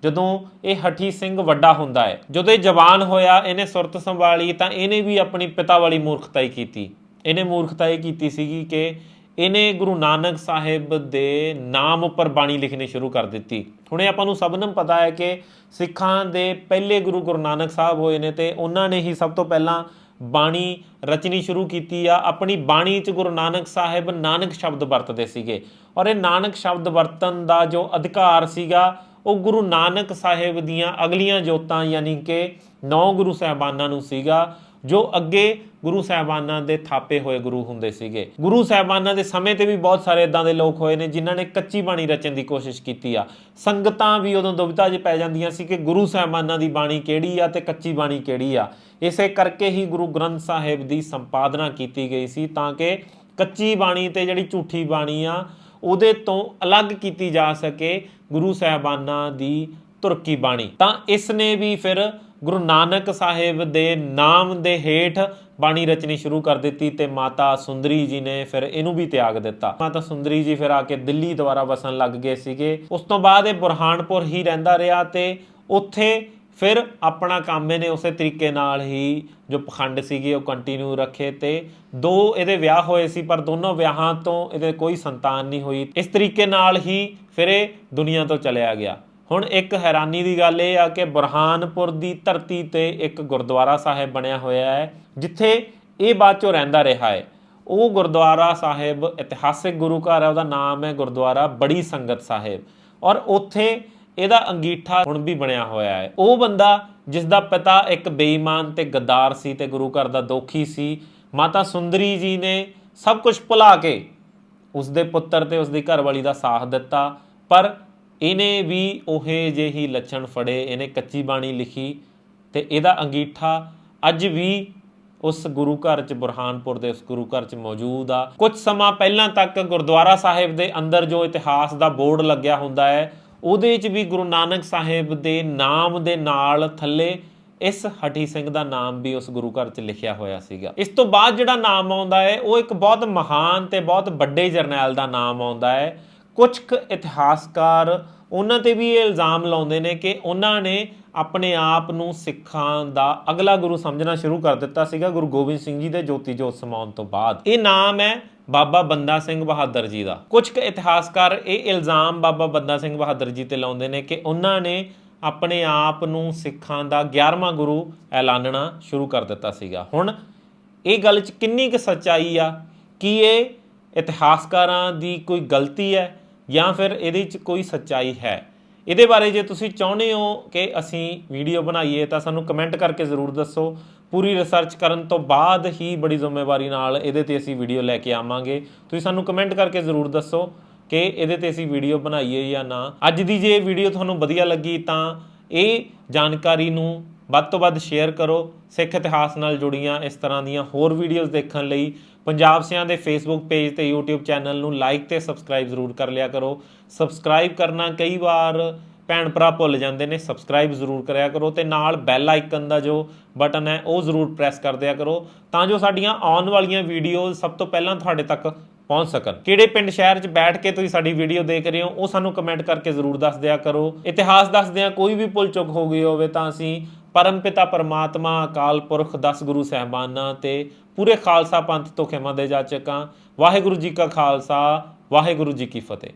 S1: ਜਦੋਂ ਇਹ ਹਠੀ ਸਿੰਘ ਵੱਡਾ ਹੁੰਦਾ ਹੈ, ਜਦੋਂ ਇਹ ਜਵਾਨ ਹੋਇਆ, ਇਹਨੇ ਸੁਰਤ ਸੰਭਾਲੀ ਤਾਂ ਇਹਨੇ ਵੀ ਆਪਣੀ ਪਿਤਾ ਵਾਲੀ ਮੂਰਖਤਾ ਹੀ ਕੀਤੀ। ਇਹਨੇ ਮੂਰਖਤਾ ਇਹ ਕੀਤੀ ਸੀਗੀ ਕਿ ਇਹਨੇ ਗੁਰੂ ਨਾਨਕ ਸਾਹਿਬ ਦੇ ਨਾਮ ਉੱਪਰ ਬਾਣੀ ਲਿਖਣੀ ਸ਼ੁਰੂ ਕਰ ਦਿੱਤੀ। ਹੁਣੇ ਆਪਾਂ ਨੂੰ ਸਭ ਨੂੰ ਪਤਾ ਹੈ ਕਿ ਸਿੱਖਾਂ ਦੇ ਪਹਿਲੇ ਗੁਰੂ ਗੁਰੂ ਨਾਨਕ ਸਾਹਿਬ ਹੋਏ ਨੇ ਤੇ ਉਹਨਾਂ ਨੇ ਹੀ ਸਭ ਤੋਂ ਪਹਿਲਾਂ ਬਾਣੀ ਰਚਨੀ ਸ਼ੁਰੂ ਕੀਤੀ ਆ। ਆਪਣੀ ਬਾਣੀ 'ਚ ਗੁਰੂ ਨਾਨਕ ਸਾਹਿਬ ਨਾਨਕ ਸ਼ਬਦ ਵਰਤਦੇ ਸੀਗੇ। ਔਰ ਇਹ ਨਾਨਕ ਸ਼ਬਦ ਵਰਤਨ ਦਾ ਜੋ ਅਧਿਕਾਰ ਸੀਗਾ, ਉਹ ਗੁਰੂ ਨਾਨਕ ਸਾਹਿਬ ਦੀਆਂ ਅਗਲੀਆਂ ਜੋਤਾਂ, ਯਾਨੀ ਕਿ ਨੌ ਗੁਰੂ ਸਾਹਿਬਾਨਾਂ ਨੂੰ ਸੀਗਾ। ਜੋ ਅੱਗੇ ਗੁਰੂ ਸਾਹਿਬਾਨਾਂ ਦੇ ਥਾਪੇ ਹੋਏ ਗੁਰੂ ਹੁੰਦੇ ਸੀਗੇ। ਗੁਰੂ ਸਾਹਿਬਾਨਾਂ ਦੇ ਸਮੇਂ ਤੇ ਵੀ ਬਹੁਤ ਸਾਰੇ ਇਦਾਂ ਦੇ ਲੋਕ ਹੋਏ ਨੇ ਜਿਨ੍ਹਾਂ ਨੇ ਕੱਚੀ ਬਾਣੀ ਰਚਣ ਦੀ ਕੋਸ਼ਿਸ਼ ਕੀਤੀ ਆ। ਸੰਗਤਾਂ ਵੀ ਉਦੋਂ ਦੁਬਿਧਾ 'ਚ ਪੈ ਜਾਂਦੀਆਂ ਸੀ ਕਿ ਗੁਰੂ ਸਾਹਿਬਾਨਾਂ ਦੀ ਬਾਣੀ ਕਿਹੜੀ ਆ ਤੇ ਕੱਚੀ ਬਾਣੀ ਕਿਹੜੀ ਆ। ਇਸੇ ਕਰਕੇ ਹੀ ਗੁਰੂ ਗ੍ਰੰਥ ਸਾਹਿਬ ਦੀ ਸੰਪਾਦਨਾ ਕੀਤੀ ਗਈ ਸੀ ਤਾਂ ਕਿ ਕੱਚੀ ਬਾਣੀ ਤੇ ਜਿਹੜੀ ਝੂਠੀ ਬਾਣੀ ਆ, ਉਹਦੇ ਤੋਂ ਅਲੱਗ ਕੀਤੀ ਜਾ ਸਕੇ ਗੁਰੂ ਸਾਹਿਬਾਨਾਂ ਦੀ ਤੁਰਕੀ ਬਾਣੀ। ਤਾਂ ਇਸ ਨੇ ਵੀ ਫਿਰ ਗੁਰੂ ਨਾਨਕ ਸਾਹਿਬ ਦੇ ਨਾਮ ਦੇ ਹੇਠ ਬਾਣੀ ਰਚਨੀ ਸ਼ੁਰੂ ਕਰ ਦਿੱਤੀ ਤੇ ਮਾਤਾ ਸੁੰਦਰੀ ਜੀ ਨੇ ਫਿਰ ਇਹਨੂੰ ਵੀ ਤਿਆਗ ਦਿੱਤਾ। ਮਾਤਾ ਸੁੰਦਰੀ ਜੀ ਫਿਰ ਆ ਕੇ ਦਿੱਲੀ ਦੁਆਰਾ ਵਸਣ ਲੱਗ ਗਏ ਸੀਗੇ। ਉਸ ਤੋਂ ਬਾਅਦ ਇਹ ਬੁਰਹਾਨਪੁਰ ਹੀ ਰਹਿੰਦਾ ਰਿਹਾ ਤੇ ਉੱਥੇ ਫਿਰ ਆਪਣਾ ਕੰਮ ਇਹਨੇ ਉਸੇ ਤਰੀਕੇ ਨਾਲ ਹੀ ਜੋ ਪਖੰਡ ਸੀਗੇ ਉਹ ਕੰਟੀਨਿਊ ਰੱਖੇ ਤੇ ਦੋ ਇਹਦੇ ਵਿਆਹ ਹੋਏ ਸੀ, ਪਰ ਦੋਨੋਂ ਵਿਆਹਾਂ ਤੋਂ ਇਹਦੇ ਕੋਈ ਸੰਤਾਨ ਨਹੀਂ ਹੋਈ। ਇਸ ਤਰੀਕੇ ਨਾਲ ਹੀ ਫਿਰ ਇਹ ਦੁਨੀਆ ਤੋਂ ਚਲਿਆ ਗਿਆ। ਹੁਣ ਇੱਕ ਹੈਰਾਨੀ ਦੀ ਗੱਲ ਇਹ ਆ ਕਿ ਬੁਰਹਾਨਪੁਰ ਦੀ ਧਰਤੀ ਤੇ ਇੱਕ ਗੁਰਦੁਆਰਾ ਸਾਹਿਬ ਬਣਿਆ ਹੋਇਆ ਹੈ, ਜਿੱਥੇ ਇਹ ਬਾਅਦ ਚੋਂ ਰਹਿੰਦਾ ਰਿਹਾ ਹੈ। ਉਹ ਗੁਰਦੁਆਰਾ ਸਾਹਿਬ ਇਤਿਹਾਸਿਕ ਗੁਰੂ ਘਰ ਹੈ ਉਹਦਾ ਨਾਮ ਹੈ ਗੁਰਦੁਆਰਾ ਬੜੀ ਸੰਗਤ ਸਾਹਿਬ। ਔਰ ਉੱਥੇ ਇਹਦਾ ਅੰਗੀਠਾ ਹੁਣ ਵੀ ਬਣਿਆ ਹੋਇਆ ਹੈ। ਉਹ ਬੰਦਾ ਜਿਸ ਦਾ ਪਿਤਾ ਇੱਕ ਬੇਈਮਾਨ ਤੇ ਗੱਦਾਰ ਸੀ ਤੇ ਗੁਰੂ ਘਰ ਦਾ ਦੋਖੀ ਸੀ, ਮਾਤਾ ਸੁੰਦਰੀ ਜੀ ਨੇ ਸਭ ਕੁਝ ਭੁਲਾ ਕੇ ਉਸ ਦੇ ਪੁੱਤਰ ਤੇ ਉਸ ਦੀ ਘਰਵਾਲੀ ਦਾ ਸਾਥ ਦਿੱਤਾ, ਪਰ ਇਹਨੇ ਵੀ ਉਹੇ ਜਿਹੇ ਹੀ ਲੱਛਣ ਫੜੇ, ਇਹਨੇ ਕੱਚੀ ਬਾਣੀ ਲਿਖੀ ਤੇ ਇਹਦਾ ਅੰਗੀਠਾ ਅੱਜ ਵੀ ਉਸ ਗੁਰੂ ਘਰ ਚ, ਬੁਰਹਾਨਪੁਰ ਦੇ ਉਸ ਗੁਰੂ ਘਰ ਚ ਮੌਜੂਦ ਆ। ਕੁਝ ਸਮਾਂ ਪਹਿਲਾਂ ਤੱਕ ਗੁਰਦੁਆਰਾ ਸਾਹਿਬ ਦੇ ਅੰਦਰ ਜੋ ਇਤਿਹਾਸ ਦਾ ਬੋਰਡ ਲੱਗਿਆ ਹੁੰਦਾ ਹੈ, ਉਹਦੇ 'ਚ ਵੀ ਗੁਰੂ ਨਾਨਕ ਸਾਹਿਬ ਦੇ ਨਾਮ ਦੇ ਨਾਲ ਥੱਲੇ ਇਸ ਹਠੀ ਸਿੰਘ ਦਾ ਨਾਮ ਵੀ ਉਸ ਗੁਰੂ ਘਰ 'ਚ ਲਿਖਿਆ ਹੋਇਆ ਸੀਗਾ। ਇਸ ਤੋਂ ਬਾਅਦ ਜਿਹੜਾ ਨਾਮ ਆਉਂਦਾ ਹੈ, ਉਹ ਇੱਕ ਬਹੁਤ ਮਹਾਨ ਤੇ ਬਹੁਤ ਵੱਡੇ ਜਰਨੈਲ ਦਾ ਨਾਮ ਆਉਂਦਾ ਹੈ। ਕੁਝ ਕੁ ਇਤਿਹਾਸਕਾਰ ਉਹਨਾਂ ਤੇ ਵੀ ਇਹ ਇਲਜ਼ਾਮ ਲਾਉਂਦੇ ਨੇ ਕਿ ਉਹਨਾਂ ਨੇ ਆਪਣੇ ਆਪ ਨੂੰ ਸਿੱਖਾਂ ਦਾ ਅਗਲਾ ਗੁਰੂ ਸਮਝਣਾ ਸ਼ੁਰੂ ਕਰ ਦਿੱਤਾ ਸੀਗਾ ਗੁਰੂ ਗੋਬਿੰਦ ਸਿੰਘ ਜੀ ਦੇ ਜੋਤੀ ਜੋਤ ਸਮਾਉਣ ਤੋਂ ਬਾਅਦ। ਇਹ ਨਾਮ ਹੈ ਬਾਬਾ ਬੰਦਾ ਸਿੰਘ ਬਹਾਦਰ ਜੀ ਦਾ। ਕੁਝ ਕੁ ਇਤਿਹਾਸਕਾਰ ਇਹ ਇਲਜ਼ਾਮ ਬਾਬਾ ਬੰਦਾ ਸਿੰਘ ਬਹਾਦਰ ਜੀ ਤੇ ਲਾਉਂਦੇ ਨੇ ਕਿ ਉਹਨਾਂ ਨੇ ਆਪਣੇ ਆਪ ਨੂੰ ਸਿੱਖਾਂ ਦਾ 11ਵਾਂ ਗੁਰੂ ਐਲਾਨਣਾ ਸ਼ੁਰੂ ਕਰ ਦਿੱਤਾ ਸੀਗਾ। ਹੁਣ ਇਹ ਗੱਲ 'ਚ ਕਿੰਨੀ ਕੁ ਸੱਚਾਈ ਆ? ਕਿ ਇਹ ਇਤਿਹਾਸਕਾਰਾਂ ਦੀ ਕੋਈ ਗਲਤੀ ਹੈ? ਜਾਂ ਫਿਰ ਇਹਦੇ 'ਚ ਕੋਈ ਸੱਚਾਈ ਹੈ। ਇਹਦੇ ਬਾਰੇ ਜੇ ਤੁਸੀਂ ਚਾਹੁੰਦੇ ਹੋ ਕਿ ਅਸੀਂ ਵੀਡੀਓ ਬਣਾਈਏ ਤਾਂ ਸਾਨੂੰ ਕਮੈਂਟ ਕਰਕੇ ਜ਼ਰੂਰ ਦੱਸੋ। ਪੂਰੀ ਰਿਸਰਚ ਕਰਨ ਤੋਂ ਬਾਅਦ ਹੀ ਬੜੀ ਜ਼ਿੰਮੇਵਾਰੀ ਨਾਲ ਇਹਦੇ ਤੇ ਅਸੀਂ ਵੀਡੀਓ ਲੈ ਕੇ ਆਵਾਂਗੇ। ਤੁਸੀਂ ਸਾਨੂੰ ਕਮੈਂਟ ਕਰਕੇ ਜ਼ਰੂਰ ਦੱਸੋ ਕਿ ਇਹਦੇ ਤੇ ਅਸੀਂ ਵੀਡੀਓ ਬਣਾਈਏ ਜਾਂ ਨਾ। ਅੱਜ ਦੀ ਜੇ ਵੀਡੀਓ ਤੁਹਾਨੂੰ ਵਧੀਆ ਲੱਗੀ ਤਾਂ ਇਹ ਜਾਣਕਾਰੀ ਨੂੰ ਵੱਧ ਤੋਂ ਵੱਧ ਸ਼ੇਅਰ ਕਰੋ। ਸਿੱਖ ਇਤਿਹਾਸ ਨਾਲ ਜੁੜੀਆਂ ਇਸ ਤਰ੍ਹਾਂ ਦੀਆਂ ਹੋਰ ਵੀਡੀਓਜ਼ ਦੇਖਣ ਲਈ ਪੰਜਾਬ ਸਿਆਂ ਦੇ ਫੇਸਬੁੱਕ ਪੇਜ ਤੇ YouTube ਚੈਨਲ ਨੂੰ ਲਾਈਕ ਤੇ ਸਬਸਕ੍ਰਾਈਬ ਜ਼ਰੂਰ ਕਰ ਲਿਆ ਕਰੋ। ਸਬਸਕ੍ਰਾਈਬ ਕਰਨਾ ਕਈ ਵਾਰ ਭੈਣ ਭਰਾ ਭੁੱਲ ਜਾਂਦੇ ਨੇ ਸਬਸਕ੍ਰਾਈਬ ਜ਼ਰੂਰ ਕਰਿਆ ਕਰੋ ਤੇ ਨਾਲ ਬੈਲ ਆਈਕਨ ਦਾ ਜੋ ਬਟਨ ਹੈ, ਉਹ ਜ਼ਰੂਰ ਪ੍ਰੈਸ ਕਰ ਦਿਆ ਕਰੋ ਤਾਂ ਜੋ ਸਾਡੀਆਂ ਆਉਣ ਵਾਲੀਆਂ ਵੀਡੀਓਜ਼ ਸਭ ਤੋਂ ਪਹਿਲਾਂ ਤੁਹਾਡੇ ਤੱਕ ਪਹੁੰਚ ਸਕਣ। ਕਿਹੜੇ ਪਿੰਡ ਸ਼ਹਿਰ 'ਚ ਬੈਠ ਕੇ ਤੁਸੀਂ ਸਾਡੀ ਵੀਡੀਓ ਦੇਖ ਰਹੇ ਹੋ, ਉਹ ਸਾਨੂੰ ਕਮੈਂਟ ਕਰਕੇ ਜ਼ਰੂਰ ਦੱਸ ਦਿਆ ਕਰੋ। ਇਤਿਹਾਸ ਦੱਸਦਿਆਂ ਕੋਈ ਵੀ ਭੁੱਲ ਚੁੱਕ ਹੋ ਗਈ ਹੋਵੇ ਤਾਂ ਅਸੀਂ ਪਰਮਪਿਤਾ, ਪਰਮਾਤਮਾ, ਅਕਾਲ ਪੁਰਖ 10 ਗੁਰੂ ਸਹਿਬਾਨਾਂ ਤੇ ਪੂਰੇ ਖਾਲਸਾ ਪੰਥ ਤੋਂ ਖਿਮਾ ਦੇ ਜਾ ਚੁੱਕਾ ਵਾਹਿਗੁਰੂ ਜੀ ਕਾ ਖਾਲਸਾ, ਵਾਹਿਗੁਰੂ ਜੀ ਕੀ ਫਤਿਹ।